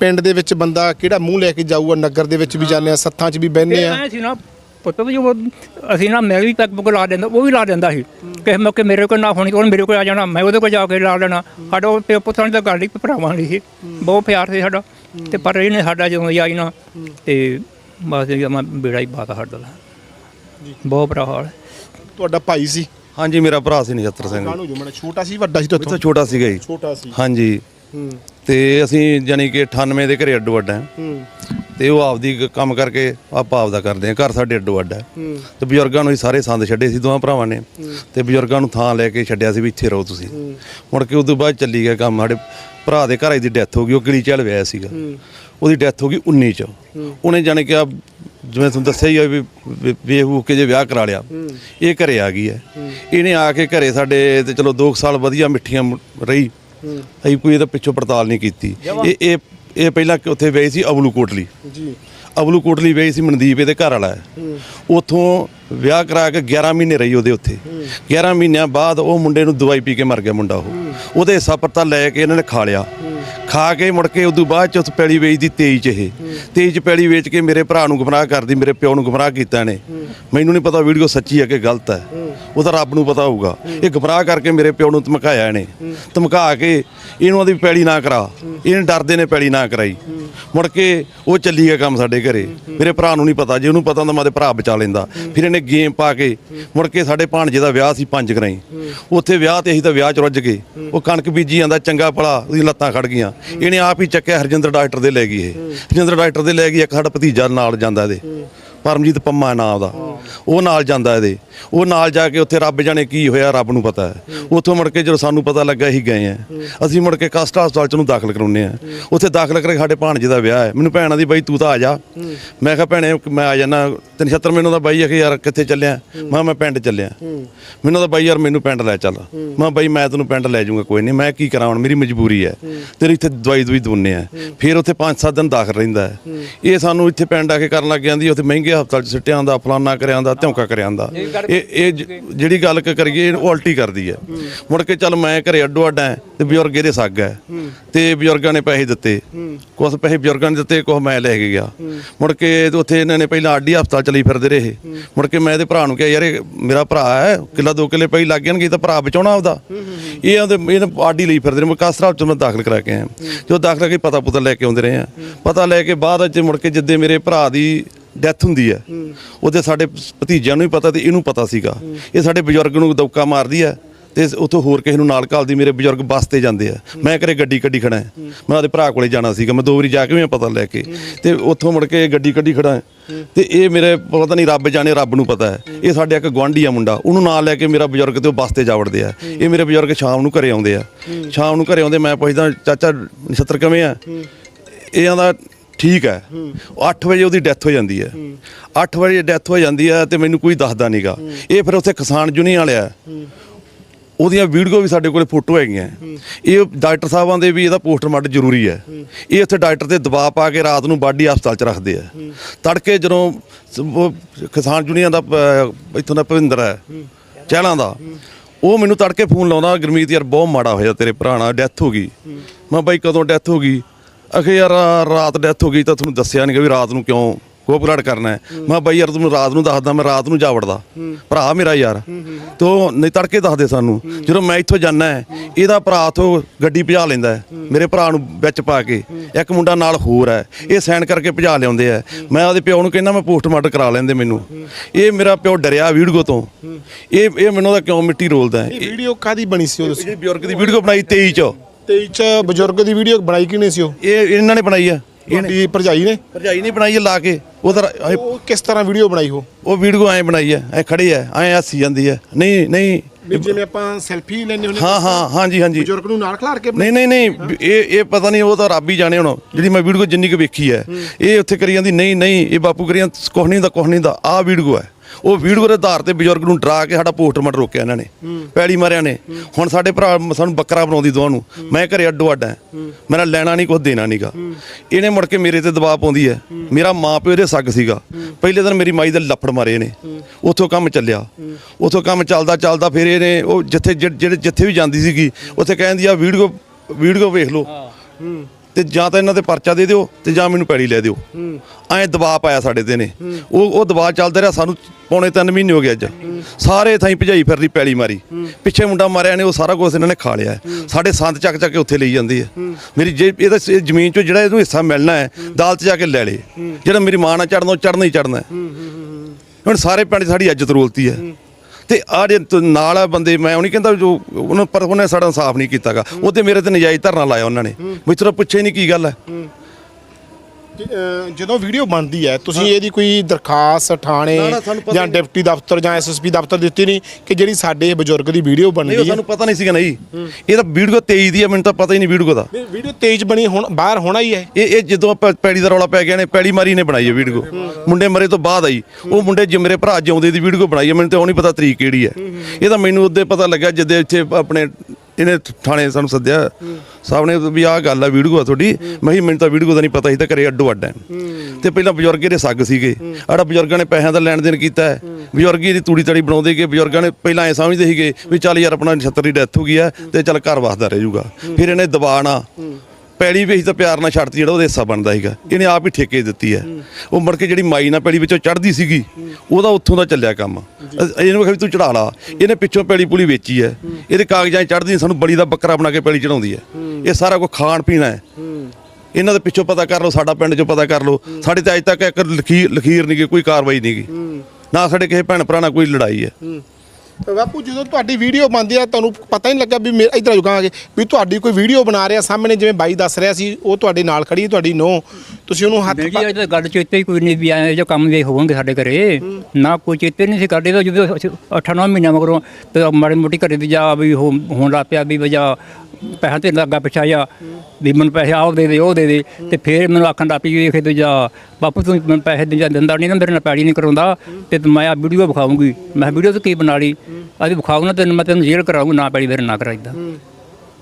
Speaker 2: ਪਿੰਡ ਦੇ ਵਿੱਚ ਬੰਦਾ ਕਿਹੜਾ ਮੂੰਹ ਲੈ ਕੇ ਜਾਊਗਾ ਨਗਰ ਦੇ ਵਿੱਚ ਵੀ ਜਾਂਦੇ ਆ ਸੱਥਾਂ 'ਚ ਵੀ ਬਹਿੰਦੇ ਆ।
Speaker 4: ਐ ਸੀ ਨਾ ਪੁੱਤ ਵੀ ਉਹ ਅਸੀਂ ਨਾ ਮੈਂ ਵੀ ਪੈਕ ਬੁੱਕ ਲਾ ਦਿੰਦਾ ਉਹ ਵੀ ਲਾ ਦਿੰਦਾ ਸੀ। ਕਿਸੇ ਮੌਕੇ ਮੇਰੇ ਕੋਲ ਨਾ ਹੋਣੀ ਉਹਨੇ ਮੇਰੇ ਕੋਲ ਆ ਜਾਣਾ ਮੈਂ ਉਹਦੇ ਕੋਲ ਜਾ ਕੇ ਲਾ ਲੈਣਾ। ਸਾਡਾ ਉਹ ਪਿਓ ਪੁੱਤਾਂ ਦੀ ਗੱਲ ਹੀ ਭਰਾਵਾਂ ਦੀ ਸੀ। ਬਹੁਤ ਪਿਆਰ ਸੀ ਸਾਡਾ। ਤੇ ਪਰ ਇਹਨੇ ਸਾਡਾ ਜਦੋਂ ਆਈ ਨਾ ਤੇ ਬਸ ਇਹ ਮੈਂ ਬੇੜਾ ਹੀ ਬਾਤਾ ਸਾਡਾ ਦਾ ਬਹੁਤ ਬੁਰਾ ਹਾਲ
Speaker 2: ਤੁਹਾਡਾ ਭਾਈ ਸੀ?
Speaker 5: ਹਾਂਜੀ ਮੇਰਾ ਭਰਾ ਸੀ ਨਛੱਤਰ ਸਿੰਘ।
Speaker 2: ਕਾਹਨੂੰ ਜੁਮਣਾ? ਛੋਟਾ ਸੀ ਵੱਡਾ ਸੀ
Speaker 5: ਤਾਂ? ਛੋਟਾ ਸੀਗਾ ਜੀ।
Speaker 2: ਛੋਟਾ ਸੀ।
Speaker 5: ਹਾਂਜੀ। ਤੇ ਅਸੀਂ ਜਾਨੀ ਕਿ 98 ਦੇ ਘਰੇ ਅੱਡੋ ਅੱਡ ਹੂੰ। ਤੇ ਉਹ ਆਪਦੀ ਕੰਮ ਕਰਕੇ ਆਪਾਂ ਆਪਦਾ ਕਰਦੇ ਆ ਘਰ ਸਾਡੇ ਅੱਡੋ ਅੱਡ ਹੈ। ਤੇ ਬਜ਼ੁਰਗਾਂ ਨੂੰ ਹੀ ਸਾਰੇ ਸੰਦ ਛੱਡੇ ਸੀ ਦੋਵਾਂ ਭਰਾਵਾਂ ਨੇ। ਤੇ ਬਜ਼ੁਰਗਾਂ ਨੂੰ ਥਾਂ ਲੈ ਕੇ ਛੱਡਿਆ ਸੀ ਵੀ ਇੱਥੇ ਰਹੋ ਤੁਸੀਂ। ਮੁੜ ਕੇ ਉਦੋਂ ਬਾਅਦ ਚੱਲੀ ਗਿਆ ਕੰਮ ਸਾਡੇ ਭਰਾ ਦੇ ਘਰ ਦੀ ਡੈਥ ਹੋ ਗਈ ਉਹ ਗਲੀ ਚੱਲ ਵਿਆਹ ਸੀਗਾ। ਉਹਦੀ ਡੈਥ ਹੋ ਗਈ 19 ਚ। ਉਹਨੇ ਜਾਣੀ ਕਿ ਜਿਵੇਂ ਤੁਹਾਨੂੰ ਦੱਸਿਆ ਹੀ ਆ ਵੀ ਵੀ- ਵੇਖ ਵੂਖ ਕੇ ਜੇ ਵਿਆਹ ਕਰਾ ਲਿਆ। ਇਹ ਘਰੇ ਆ ਗਈ ਹੈ। ਇਹਨੇ ਆ ਕੇ ਘਰੇ ਸਾਡੇ ਤੇ ਚਲੋ 2 ਸਾਲ ਵਧੀਆ ਮਿੱਠੀਆਂ ਮੁ- ਰਹੀ। ਅਸੀਂ ਕੋਈ ਇਹਦਾ ਪਿੱਛੋਂ ਪੜਤਾਲ ਨਹੀਂ ਕੀਤੀ। ਇਹ ਇਹ ਇਹ ਪਹਿਲਾਂ ਕਿ ਉੱਥੇ ਵੇਈ ਸੀ ਅਬਲੂ ਕੋਟਲੀ।
Speaker 2: ਜੀ।
Speaker 5: ਅਬਲੂ ਕੋਟਲੀ ਵੇਈ ਸੀ ਮਨਦੀਪ ਇਹਦੇ ਘਰ ਵਾਲਾ ਉਥੋਂ ਵਿਆਹ ਕਰਾ ਕੇ 11 ਮਹੀਨੇ ਰਹੀ ਉਹਦੇ ਉੱਥੇ। 11 ਮਹੀਨਿਆਂ ਬਾਅਦ ਉਹ ਮੁੰਡੇ ਨੂੰ ਦਵਾਈ ਪੀ ਕੇ ਮਰ ਗਿਆ ਮੁੰਡਾ ਉਹ। ਉਹਦੇ ਹਿੱਸਾ ਪੱਤਾ ਲੈ ਕੇ ਇਹਨਾਂ ਨੇ ਖਾ ਲਿਆ। ਖਾ ਕੇ ਮੁੜ ਕੇ ਉਦੋਂ ਬਾਅਦ ਚ ਉਸ ਪੈਲੀ ਵੇਚਦੀ ਤੇਈ ਚ ਇਹ। ਤੇਈ ਚ ਪੈਲੀ ਵੇਚ ਕੇ ਮੇਰੇ ਭਰਾ ਨੂੰ ਗੁੰਮਰਾਹ ਕਰਦੀ ਮੇਰੇ ਪਿਓ ਨੂੰ ਗੁੰਮਰਾਹ ਕੀਤਾ ਨੇ ਮੈਨੂੰ ਨਹੀਂ ਪਤਾ ਵੀਡੀਓ ਸੱਚੀ ਹੈ ਕਿ ਗਲਤ ਹੈ ਉਹ ਤਾਂ ਰੱਬ ਨੂੰ ਪਤਾ ਹੋਊਗਾ। ਇਹ ਗੁੰਮਰਾਹ ਕਰਕੇ ਮੇਰੇ ਪਿਓ ਨੂੰ ਧਮਕਾਇਆ ਇਹਨੇ। ਧਮਕਾ ਕੇ ਇਹਨੂੰ ਉਹਦੀ ਪੈਲੀ ਨਾ ਕਰਾ। ਇਹਨੇ ਡਰਦੇ ਨੇ ਪੈਲੀ ਨਾ ਕਰਾਈ। ਮੁੜ ਕੇ ਉਹ ਚੱਲੀ ਗਿਆ ਕੰਮ ਸਾਡੇ ਘਰੇ। ਮੇਰੇ ਭਰਾ ਨੂੰ ਨਹੀਂ ਪਤਾ। ਜੇ ਉਹਨੂੰ ਪਤਾ ਹੁੰਦਾ ਮੈਂ ਭਰਾ ਬਚਾ ਲੈਂਦਾ। ਫਿਰ ਇਹਨੇ ਗੇਮ ਪਾ ਕੇ ਮੁੜ ਕੇ ਸਾਡੇ ਭਾਣਜੇ ਦਾ ਵਿਆਹ ਸੀ ਪੰਜ ਕਰਾਈ। ਉੱਥੇ ਵਿਆਹ ਤੇ ਅਸੀਂ ਤਾਂ ਵਿਆਹ ਚ ਰੁੱਝ ਗਏ। ਉਹ ਕਣਕ ਬੀਜੀ ਜਾਂਦਾ, ਚੰਗਾ ਭਲਾ ਉਹਦੀ ਲੱਤਾਂ ਖੜ ਗਈਆਂ। ਇਹਨੇ ਆਪ ਹੀ ਚੱਕਿਆ ਹਰਜਿੰਦਰ ਡਾਕਟਰ ਦੇ ਲੈ ਗਈ ਇਹ। ਹਰਜਿੰਦਰ ਡਾਕਟਰ ਦੇ ਲੈ ਗਈ, ਇੱਕ ਸਾਡਾ ਭਤੀਜਾ ਨਾਲ ਜਾਂਦਾ ਇਹਦੇ। ਪਰਮਜੀਤ ਪੰਮਾ ਹੈ ਨਾਮ ਦਾ। ਉਹ ਨਾਲ ਜਾਂਦਾ ਇਹਦੇ। ਉਹ ਨਾਲ ਜਾ ਕੇ ਉੱਥੇ ਰੱਬ ਜਾਣੇ ਕੀ ਹੋਇਆ, ਰੱਬ ਨੂੰ ਪਤਾ ਹੈ। ਉੱਥੋਂ ਮੁੜ ਕੇ ਜਦੋਂ ਸਾਨੂੰ ਪਤਾ ਲੱਗਾ, ਅਸੀਂ ਗਏ ਆ ਅਸੀਂ ਮੁੜ ਕੇ ਕਸਟ ਹਸਪਤਾਲ ਚ ਨੂੰ ਦਾਖਲ ਕਰਾਉਨੇ ਆ ਉੱਥੇ ਦਾਖਲ ਕਰਕੇ ਸਾਡੇ ਭਾਣਜੇ ਦਾ ਵਿਆਹ ਹੈ। ਮੈਨੂੰ ਭੈਣਾਂ ਦੀ ਬਾਈ ਤੂੰ ਤਾਂ ਆ ਜਾ। ਮੈਂ ਕਿਹਾ, ਭੈਣੇ, ਮੈਂ ਆ ਜਾਣਾ ਤਿੰਨ ਛੱਤਰ ਮੈਨੂੰ ਦਾ ਬਾਈ ਆ ਕਿ ਯਾਰ ਕਿੱਥੇ ਚੱਲਿਆ? ਮੈਂ ਕਿਹਾ, ਮੈਂ ਪਿੰਡ ਚੱਲਿਆ। ਮੈਨੂੰ ਤਾਂ ਬਾਈ, ਯਾਰ ਮੈਨੂੰ ਪਿੰਡ ਲੈ ਚੱਲ। ਮੈਂ ਕਿਹਾ, ਬਾਈ, ਮੈਂ ਤੈਨੂੰ ਪਿੰਡ ਲੈ ਜਾਊਂਗਾ, ਕੋਈ ਨਹੀਂ। ਮੈਂ ਕੀ ਕਰਾਂ ਹੁਣ? ਮੇਰੀ ਮਜਬੂਰੀ ਹੈ। ਤੇਰੀ ਇੱਥੇ ਦਵਾਈ ਦਵਾਈ ਦੋਨੇ ਆ ਫਿਰ ਉੱਥੇ 5-7 ਦਿਨ ਦਾਖਲ ਰਹਿੰਦਾ ਹੈ। ਇਹ ਸਾਨੂੰ ਇੱਥੇ ਪਿੰਡ ਆ ਕੇ ਕਰਨ ਲੱਗ ਜਾਂਦੀ ਉੱਥੇ ਮਹਿੰਗੇ ਹਸਪਤਾਲ ਚ ਸਿੱਟਿਆਂ ਦਾ ਫਲਾਨਾ ਕਰਿਆਂ ਦਾ ਧੌਂਕਾ ਕਰਿਆਂ ਦਾ। ਇਹ ਇਹ ਜ- ਜਿਹੜੀ ਗੱਲ ਕ- ਕਰੀਏ ਇਹ ਉਲਟੀ ਕਰਦੀ ਹੈ। ਮੁੜ ਕੇ ਚੱਲ ਮੈਂ ਘਰੇ ਅੱਡੋ ਅੱਡਾ ਹੈ ਤੇ ਬਜ਼ੁਰਗ ਇਹਦੇ ਸੱਗ ਹੈ। ਤੇ ਬਜ਼ੁਰਗਾਂ ਨੇ ਪੈਸੇ ਦਿੱਤੇ। ਕੁਝ ਪੈਸੇ ਬਜ਼ੁਰਗਾਂ ਨੇ ਦਿੱਤੇ ਕੁਝ ਮੈਂ ਲੈ ਕੇ ਗਿਆ। ਮੁੜ ਕੇ ਤੇ ਉੱਥੇ ਇਹਨਾਂ ਨੇ ਪਹਿਲਾਂ ਆਡੀ ਹਸਪਤਾਲ ਚਲੀ ਫਿਰਦੇ ਰਹੇ। ਮੁੜ ਕੇ ਮੈਂ ਇਹਦੇ ਭਰਾ ਨੂੰ ਕਿਹਾ ਯਾਰ ਇਹ ਮੇਰਾ ਭਰਾ ਹੈ ਕਿੱਲਾ ਦੋ ਕਿੱਲੇ ਪਈ ਲੱਗ ਜਾਣਗੇ ਤਾਂ ਭਰਾ ਬਚਾਉਣਾ ਆਪਦਾ। ਇਹ ਆਂਦੇ ਇਹ ਆਡੀ ਲਈ ਫਿਰਦੇ ਨੇ ਮੈਂ ਕਾਸਰਾ ਚ ਮੈਂ ਦਾਖਲ ਕਰਾ ਕੇ ਆਇਆ। ਜੋ ਦਾਖਲ ਕਰਕੇ ਪਤਾ ਪੁੱਤਾ ਲੈ ਕੇ ਆਉਂਦੇ ਰਹੇ ਆ। ਪਤਾ ਲੈ ਕੇ ਬਾਅਦ ਵਿੱਚ ਮੁੜ ਕੇ ਜਿੱਦੇ ਮੇਰੇ ਭਰਾ ਦੀ ਡੈਥ ਹੁੰਦੀ ਹੈ। ਉਹਦੇ ਸਾਡੇ ਭਤੀਜਿਆਂ ਨੂੰ ਹੀ ਪਤਾ ਤੇ ਇਹਨੂੰ ਪਤਾ ਸੀਗਾ। ਇਹ ਸਾਡੇ ਬਜ਼ੁਰਗ ਨੂੰ ਦੌਕਾ ਮਾਰਦੀ ਹੈ ਤੇ ਉੱਥੋਂ ਹੋਰ ਕਿਸੇ ਨੂੰ ਨਾਲ ਘਾਲਦੀ, ਮੇਰੇ ਬਜ਼ੁਰਗ ਬੱਸ ਤੇ ਜਾਂਦੇ ਆ। ਮੈਂ ਘਰੇ ਗੱਡੀ ਕੱਢੀ ਖੜਾ ਮੈਂ ਉਹਦੇ ਭਰਾ ਕੋਲੇ ਜਾਣਾ ਸੀਗਾ। ਮੈਂ ਦੋ ਵਾਰੀ ਜਾ ਕੇ ਵੀ ਪਤਾ ਲੈ ਕੇ। ਤੇ ਉੱਥੋਂ ਮੁੜ ਕੇ ਗੱਡੀ ਕੱਢੀ ਖੜਾ ਹਾਂ। ਤੇ ਇਹ ਮੇਰੇ ਪਤਾ ਨਹੀਂ ਰੱਬ ਜਾਣੇ, ਰੱਬ ਨੂੰ ਪਤਾ ਹੈ। ਇਹ ਸਾਡੇ ਇੱਕ ਗੁਆਂਢੀ ਆ ਮੁੰਡਾ। ਉਹਨੂੰ ਨਾਲ ਲੈ ਕੇ ਮੇਰਾ ਬਜ਼ੁਰਗ ਤੇ ਉਹ ਬੱਸ ਤੇ ਜਾ ਵੜਦੇ ਆ। ਇਹ ਮੇਰੇ ਬਜ਼ੁਰਗ ਸ਼ਾਮ ਨੂੰ ਘਰੇ ਆਉਂਦੇ ਆ। ਸ਼ਾਮ ਨੂੰ ਘਰੇ ਆਉਂਦੇ, ਮੈਂ ਪੁੱਛਦਾ, ਚਾਚਾ, ਨਛੱਤਰ ਕਿਵੇਂ ਆ? ਇਹ ਆਂਦਾ ਠੀਕ ਹੈ। 8 ਵਜੇ ਉਹਦੀ ਡੈਥ ਹੋ ਜਾਂਦੀ ਹੈ। 8 ਵਜੇ ਡੈਥ ਹੋ ਜਾਂਦੀ ਹੈ ਤੇ ਮੈਨੂੰ ਕੋਈ ਦੱਸਦਾ ਨਹੀਂਗਾ ਇਹ ਫਿਰ ਉੱਥੇ ਕਿਸਾਨ ਜੁਨੀ ਵਾਲਿਆ ਉਹਦੀਆਂ ਵੀਡੀਓ ਵੀ ਸਾਡੇ ਕੋਲੇ ਫੋਟੋ ਹੈਗੀਆਂ। ਇਹ ਡਾਕਟਰ ਸਾਹਿਬਾਂ ਦੇ ਵੀ ਇਹਦਾ ਪੋਸਟਮਾਰਟਮ ਜ਼ਰੂਰੀ ਹੈ। ਇਹ ਉੱਥੇ ਡਾਕਟਰ ਤੇ ਦਬਾਅ ਪਾ ਕੇ ਰਾਤ ਨੂੰ ਬਾਡੀ ਹਸਪਤਾਲ 'ਚ ਰੱਖਦੇ ਆ। ਤੜਕੇ ਜਦੋਂ ਕਿਸਾਨ ਜੁਨੀਆਂ ਦਾ ਇੱਥੋਂ ਦਾ ਭਵਿੰਦਰ ਹੈ, ਚਹਿਲਾਂ ਦਾ, ਉਹ ਮੈਨੂੰ ਤੜਕੇ ਫੋਨ ਲਾਉਂਦਾ, ਗੁਰਮੀਤ ਯਾਰ ਬਹੁਤ ਮਾੜਾ ਹੋਇਆ ਤੇਰੇ ਭਰਾ ਨਾਲ ਡੈਥ ਹੋ ਗਈ। ਮੈਂ ਬਾਈ ਕਦੋਂ ਡੈਥ ਹੋ ਗਈ? ਅਖੇ ਯਾਰ ਰਾਤ ਡੈਥ ਹੋ ਗਈ ਤਾਂ ਤੁਹਾਨੂੰ ਦੱਸਿਆ ਨਹੀਂ ਕਿ ਵੀ ਰਾਤ ਨੂੰ ਕਿਉਂ ਕੋਪਰੇਟ ਕਰਨਾ ਹੈ। ਮੈਂ ਬਾਈ ਯਾਰ ਤੈਨੂੰ ਰਾਤ ਨੂੰ ਦੱਸਦਾ ਮੈਂ ਰਾਤ ਨੂੰ ਜਾ ਵੜਦਾ ਭਰਾ ਮੇਰਾ ਯਾਰ। ਤੋ ਨਹੀਂ ਤੜਕੇ ਦੱਸਦੇ ਸਾਨੂੰ। ਜਦੋਂ ਮੈਂ ਇੱਥੋਂ ਜਾਣਾ ਹੈ ਇਹਦਾ ਭਰਾ ਤੋਂ ਗੱਡੀ ਭਜਾ ਲੈਂਦਾ ਹੈ ਮੇਰੇ ਭਰਾ ਨੂੰ ਵਿੱਚ ਪਾ ਕੇ। ਇੱਕ ਮੁੰਡਾ ਨਾਲ ਹੋਰ ਹੈ ਇਹ ਸਾਈਨ ਕਰਕੇ ਭਜਾ ਲਿਆਉਂਦੇ ਆ ਮੈਂ ਉਹਦੇ ਪਿਓ ਨੂੰ ਕਹਿੰਦਾ ਮੈਂ ਪੋਸਟਮਾਰਟਮ ਕਰਾ ਲੈਂਦੇ ਮੈਨੂੰ। ਇਹ ਮੇਰਾ ਪਿਓ ਡਰਿਆ ਵੀਡੀਓ ਤੋਂ। ਇਹ ਇਹ ਮੈਨੂੰ ਉਹਦਾ ਕਿਉਂ ਮਿੱਟੀ ਰੋਲਦਾ ਹੈ?
Speaker 2: ਵੀਡੀਓ ਕਾਦੀ ਬਣੀ ਸੀ ਉਹ ਦੱਸੋ
Speaker 5: ਬਜ਼ੁਰਗ ਦੀ ਵੀਡੀਓ ਬਣਾਈ 23 ਚ।
Speaker 2: 23 ਚ ਬਜ਼ੁਰਗ ਦੀ ਵੀਡੀਓ ਬਣਾਈ ਕਿਨੇ ਸੀ ਉਹ?
Speaker 5: ਇਹ ਇਹਨਾਂ ਨੇ ਬਣਾਈ ਆ।
Speaker 2: ਇਹਦੀ ਭਰਜਾਈ ਨੇ?
Speaker 5: ਭਰਜਾਈ ਨਹੀਂ ਬਣਾਈ ਇਹ ਲਾ ਕੇ। ਉਧਰ
Speaker 2: ਉਹ ਕਿਸ ਤਰ੍ਹਾਂ ਵੀਡੀਓ ਬਣਾਈ ਉਹ?
Speaker 5: ਉਹ ਵੀਡੀਓ ਐ ਬਣਾਈ ਐ ਐ ਖੜੀ ਐ ਐ ਹੱਸੀ ਜਾਂਦੀ ਐ ਨਹੀਂ ਨਹੀਂ।
Speaker 2: ਵੀ ਜਿਵੇਂ ਆਪਾਂ ਸੈਲਫੀ ਲੈਣੇ ਹੁੰਦੇ
Speaker 5: ਹਾਂ ਹਾਂ ਹਾਂਜੀ ਹਾਂਜੀ।
Speaker 2: ਬਜ਼ੁਰਗ ਨੂੰ ਨਾਲ ਖਿਲਾਰ ਕੇ
Speaker 5: ਨਹੀਂ ਨਹੀਂ ਨਹੀਂ। ਇਹ ਇਹ ਪਤਾ ਨਹੀਂ ਉਹ ਤਾਂ ਰੱਬ ਹੀ ਜਾਣੇ ਹੁਣ। ਜਿਹੜੀ ਮੈਂ ਵੀਡੀਓ ਜਿੰਨੀ ਕੁ ਵੇਖੀ ਐ ਇਹ ਉੱਥੇ ਕਰੀ ਜਾਂਦੀ ਨਹੀਂ ਨਹੀਂ। ਇਹ ਬਾਪੂ ਕਰੀ ਜਾਂਦੀ ਕੁਛ ਨਹੀਂ ਦਾ ਕੁਛ ਨਹੀਂ ਦਾ ਆਹ ਵੀਡੀਓ ਐ ਉਹ ਵੀਡੀਓ ਦੇ ਆਧਾਰ ਤੇ ਬਜ਼ੁਰਗ ਨੂੰ ਡਰਾ ਕੇ ਸਾਡਾ ਪੋਸਟਮਾਰਟਮ ਰੋਕਿਆ ਇਹਨਾਂ ਨੇ ਪੈੜੀ ਮਾਰਿਆਂ ਨੇ। ਹੁਣ ਸਾਡੇ ਭਰਾ ਸਾਨੂੰ ਬੱਕਰਾ ਬਣਾਉਂਦੀ ਦੋਵਾਂ ਨੂੰ। ਮੈਂ ਘਰੇ ਅੱਡੋ ਅੱਡ ਐ ਮੇਰਾ ਲੈਣਾ ਨਹੀਂ ਕੁਝ ਦੇਣਾ ਨਹੀਂਗਾ ਇਹਨੇ ਮੁੜ ਕੇ ਮੇਰੇ ਤੇ ਦਬਾਅ ਪਾਉਂਦੀ ਐ ਮੇਰਾ ਮਾਂ ਪਿਓ ਇਹਦੇ ਸੱਗ ਸੀਗਾ। ਪਹਿਲੇ ਦਿਨ ਮੇਰੀ ਮਾਈ ਦੇ ਲੱਫੜ ਮਾਰੇ ਨੇ ਉੱਥੋਂ ਕੰਮ ਚੱਲਿਆ। ਉੱਥੋਂ ਕੰਮ ਚੱਲਦਾ ਚੱਲਦਾ ਫਿਰ ਇਹਨੇ ਉਹ ਜਿੱਥੇ ਜਿਹੜੇ ਜਿੱਥੇ ਵੀ ਜਾਂਦੀ ਸੀਗੀ ਉੱਥੇ ਕਹਿੰਦੀ ਆ ਵੀਡੀਓ ਵੀਡੀਓ ਵੇਖ ਲਓ। ਤੇ ਜਾਂ ਤਾਂ ਇਹਨਾਂ ਤੇ ਪਰਚਾ ਦੇ ਦਿਓ ਤੇ ਜਾਂ ਮੈਨੂੰ ਪੈੜੀ ਲੈ ਦਿਓ। ਐਂ ਦਬਾਅ ਪਾਇਆ ਸਾਡੇ ਤੇ ਨੇ। ਉਹ ਉਹ ਦਬਾਅ ਚੱਲਦਾ ਰਿਹਾ ਸਾਨੂੰ ਪੌਣੇ 3 ਮਹੀਨੇ ਹੋ ਗਏ ਅੱਜ। ਸਾਰੇ ਥਾਈ ਭਜਾਈ ਫਿਰਦੀ ਪੈੜੀ ਮਾਰੀ। ਪਿੱਛੇ ਮੁੰਡਾ ਮਾਰਿਆ ਨੇ ਉਹ ਸਾਰਾ ਕੁਝ ਇਹਨਾਂ ਨੇ ਖਾ ਲਿਆ। ਹੈ। ਸਾਡੇ ਸੰਦ ਚੱਕ ਚੱਕ ਕੇ ਉੱਥੇ ਲਈ ਜਾਂਦੇ ਆ ਮੇਰੀ ਜੇ ਇਹਦਾ ਜ਼ਮੀਨ ਚੋਂ ਜਿਹੜਾ ਇਹਨੂੰ ਹਿੱਸਾ ਮਿਲਣਾ ਹੈ ਅਦਾਲਤ ਜਾ ਕੇ ਲੈ ਲੇ। ਜਿਹੜਾ ਮੇਰੀ ਮਾਂ ਨਾਲ ਚੜਨਾ ਉਹ ਚੜਨਾ ਹੀ ਚੜਨਾ ਹੈ। ਹੁਣ ਸਾਰੇ ਪਿੰਡ ਸਾਡੀ ਇੱਜ਼ਤ ਰੋਲਤੀ ਹੈ। ਤੇ ਆ ਜੇ ਨਾਲ ਆ ਬੰਦੇ ਮੈਂ ਉਹ ਨਹੀਂ ਕਹਿੰਦਾ ਜੋ ਉਹਨਾਂ ਪਰ ਉਹਨੇ ਸਾਡਾ ਇਨਸਾਫ ਨਹੀਂ ਕੀਤਾਗਾ। ਉਹਦੇ ਮੇਰੇ ਤੇ ਨਜਾਇਜ਼ ਧਰਨਾ ਲਾਇਆ ਉਹਨਾਂ ਨੇ। ਵੀ ਤੇਰਾ ਪੁੱਛੇ ਨਹੀਂ ਕੀ ਗੱਲ ਹੈ।
Speaker 2: ਜਦੋਂ ਵੀਡੀਓ ਬਣਦੀ ਹੈ ਤੁਸੀਂ ਇਹਦੀ ਕੋਈ ਦਰਖਾਸਤ ਥਾਣੇ
Speaker 5: ਨਾ, ਨਾ, ਸਾਨੂੰ ਪਤਾ
Speaker 2: ਜਾਂ
Speaker 5: ਨਹੀਂ।
Speaker 2: ਡਿਪਟੀ ਦਫ਼ਤਰ ਜਾਂ ਐਸਐਸਪੀ ਦਫ਼ਤਰ ਦਿੱਤੀ ਨਹੀਂ ਕਿ ਜਿਹੜੀ ਸਾਡੇ ਬਜ਼ੁਰਗ ਦੀ ਵੀਡੀਓ
Speaker 5: ਨਹੀਂ ਉਹ
Speaker 2: ਬਣਦੀ ਹੈ।
Speaker 5: ਸਾਨੂੰ ਪਤਾ ਨਹੀਂ ਸੀਗਾ ਨਹੀਂ ਇਹ ਤਾਂ ਵੀਡੀਓ 23 ਦੀ ਹੈ ਮੈਨੂੰ ਤਾਂ ਪਤਾ ਹੀ ਨਹੀਂ ਵੀਡੀਓ ਦਾ।
Speaker 2: ਵੀਡੀਓ ਤੇਜ਼ ਬਣੀ ਹੁਣ ਬਾਹਰ ਹੋਣਾ ਹੀ ਹੈ।
Speaker 5: ਇਹ ਇਹ ਜਦੋਂ ਆਪਾਂ ਪੈੜੀ ਦਾ ਰੌਲਾ ਪੈ ਗਿਆ ਨੇ ਪੈੜੀ ਮਾਰੀ ਨੇ ਬਣਾਈ ਹੈ ਵੀਡੀਓ। ਮੁੰਡੇ ਮਰੇ ਤੋਂ ਬਾਅਦ ਆਈ। ਉਹ ਮੁੰਡੇ ਜੇ ਮੇਰੇ ਭਰਾ ਜਿਉਂਦੇ ਦੀ ਵੀਡੀਓ ਬਣਾਈ ਹੈ ਮੈਨੂੰ ਤਾਂ ਉਹ ਨਹੀਂ ਪਤਾ ਤਰੀਕ ਕਿਹੜੀ ਹੈ। ਇਹ ਤਾਂ ਮੈਨੂੰ ਉਹਦੇ ਪਤਾ ਲੱਗਾ ਜਦੋਂ ਇੱਥੇ ਆਪਣੇ ਇਹਨੇ ਥਾਣੇ ਸਾਨੂੰ ਸੱਦਿਆ। ਸਾਹਿਬ ਨੇ ਵੀ ਆਹ ਗੱਲ ਆ, ਵੀਡੀਓ ਆ ਤੁਹਾਡੀ। ਮੈਂ ਕਿਹਾ ਮੈਨੂੰ ਤਾਂ ਵੀਡੀਓ ਦਾ ਨਹੀਂ ਪਤਾ ਸੀ ਤਾਂ ਘਰੇ ਅੱਡੋ ਅੱਡ ਹੈ ਤੇ ਪਹਿਲਾਂ ਬਜ਼ੁਰਗ ਇਹਦੇ ਸੱਗ ਸੀਗੇ। ਆੜਾ ਬਜ਼ੁਰਗਾਂ ਨੇ ਪੈਸਿਆਂ ਦਾ ਲੈਣ ਦੇਣ ਕੀਤਾ ਹੈ। ਬਜ਼ੁਰਗੀ ਦੀ ਤੂੜੀ ਤੜੀ ਬਣਾਉਂਦੇ ਗਏ ਬਜ਼ੁਰਗਾਂ ਨੇ ਪਹਿਲਾਂ ਐ ਸਮਝਦੇ ਸੀਗੇ ਵੀ ਚੱਲ ਯਾਰ, ਆਪਣਾ 76 ਦੀ ਡੈਥ ਹੋ ਗਈ ਹੈ ਤੇ ਚੱਲ ਘਰ ਵਸਦਾ ਰਹਿ ਜਾਊਗਾ। ਫਿਰ ਇਹਨੇ ਦਬਾਣਾ। ਪੈਲੀ ਵੀ ਅਸੀਂ ਤਾਂ ਪਿਆਰ ਨਾਲ ਛੱਡਤੀ ਜਿਹੜਾ ਉਹਦਾ ਹਿੱਸਾ ਬਣਦਾ ਸੀਗਾ। ਇਹਨੇ ਆਪ ਹੀ ਠੇਕੇ ਦਿੱਤੀ ਹੈ। ਉਹ ਮੁੜ ਕੇ ਜਿਹੜੀ ਮਾਈ ਨਾਲ ਪੈਲੀ ਵਿੱਚੋਂ ਚੜਦੀ ਸੀਗੀ ਉਹਦਾ ਉੱਥੋਂ ਦਾ ਚੱਲਿਆ ਕੰਮ। ਇਹਨੂੰ ਕਿਹਾ ਵੀ ਤੂੰ ਚੜਾ ਲਾ। ਇਹਨੇ ਪਿੱਛੋਂ ਪੈਲੀ ਪੂਲੀ ਵੇਚੀ ਹੈ। ਇਹਦੇ ਕਾਗਜ਼ਾਂ 'ਚ ਚੜਦੀ ਸਾਨੂੰ ਬੜੀ ਦਾ ਬੱਕਰਾ ਬਣਾ ਕੇ ਪੈਲੀ ਚੜਾਉਂਦੀ ਹੈ। ਇਹ ਸਾਰਾ ਕੁਝ ਖਾਣ ਪੀਣਾ ਹੈ। ਇਹਨਾਂ ਦੇ ਪਿੱਛੋਂ ਪਤਾ ਕਰ ਲਓ ਸਾਡਾ ਪਿੰਡ 'ਚੋਂ ਪਤਾ ਕਰ ਲਓ। ਸਾਡੇ ਤੇ ਅੱਜ ਤੱਕ ਇੱਕ ਲਖੀਰ ਲਖੀਰ ਨਹੀਂ ਕੋਈ ਕਾਰਵਾਈ ਨਹੀਂ ਗੀ। ਨਾ ਸਾਡੇ ਕਿਸੇ ਭੈਣ ਭਰਾ ਨਾਲ ਕੋਈ ਲੜਾਈ ਹੈ।
Speaker 2: ਬਾਪੂ ਜਦੋਂ ਤੁਹਾਡੀ ਵੀਡੀਓ ਬਣਦੀ ਆ ਤੁਹਾਨੂੰ ਪਤਾ ਹੀ ਨਹੀਂ ਲੱਗਾ ਵੀ ਮੇਰਾ ਇਧਰ ਜੁਗਾਂਗੇ ਵੀ ਤੁਹਾਡੀ ਕੋਈ ਵੀਡੀਓ ਬਣਾ ਰਿਹਾ ਸਾਹਮਣੇ ਜਿਵੇਂ ਬਾਈ ਦੱਸ ਰਿਹਾ ਸੀ ਉਹ ਤੁਹਾਡੇ ਨਾਲ ਖੜੀ ਤੁਹਾਡੀ ਨੋ ਤੁਸੀਂ ਉਹਨੂੰ ਹੱਥ
Speaker 4: ਅਜੇ ਤਾਂ ਗੱਲ ਚੇਤੇ ਹੀ ਕੋਈ ਨਹੀਂ ਵੀ ਆਏ ਜੋ ਕੰਮ ਵੀ ਹੋਣਗੇ ਸਾਡੇ ਘਰੇ। ਨਾ ਕੋਈ ਚੇਤੇ ਨਹੀਂ ਸੀ ਕਰਦੇ ਤਾਂ ਜਦੋਂ 8-9 ਮਹੀਨਿਆਂ ਮਗਰੋਂ ਤੇ ਮਾੜੀ ਮੋਟੀ ਘਰੇ ਦੀ ਜਾ ਵੀ ਹੋਣ ਲੱਗ ਪਿਆ ਵੀ ਵਜਾ। ਪੈਸਾ ਤੇ ਲੱਗਾ ਪਿੱਛਾ ਜਾ ਵੀ ਮੈਨੂੰ ਪੈਸੇ ਆਓ ਦੇ ਦੇ ਉਹ ਦੇ ਦੇ ਤੇ ਫਿਰ ਮੈਨੂੰ ਆਖਣ ਲੱਗ ਪਈ ਵੇਖ ਦੂਜਾ ਬਾਪੂ ਤੂੰ ਮੈਨੂੰ ਪੈਸੇ ਦਿੰਦਾ ਦਿੰਦਾ ਨਹੀਂ ਨਾ ਮੇਰੇ ਨਾਲ ਪੈੜੀ ਨਹੀਂ ਕਰਾਉਂਦਾ ਤੇ ਮੈਂ ਆ ਵੀਡੀਓ ਵਿਖਾਉਂਗੀ ਮੈਂ ਵੀਡੀਓ ਤੇ ਕੀ ਬਣਾ ਲਈ? ਆਦੀ ਵਿਖਾਉਂ ਨਾ ਤੈਨੂੰ ਮੈਂ ਤੈਨੂੰ ਜੇਲ੍ਹ ਕਰਾਉਂਗਾ ਨਾ ਪੈੜੀ ਮੇਰੇ ਨਾਲ ਕਰਾਈਦਾ।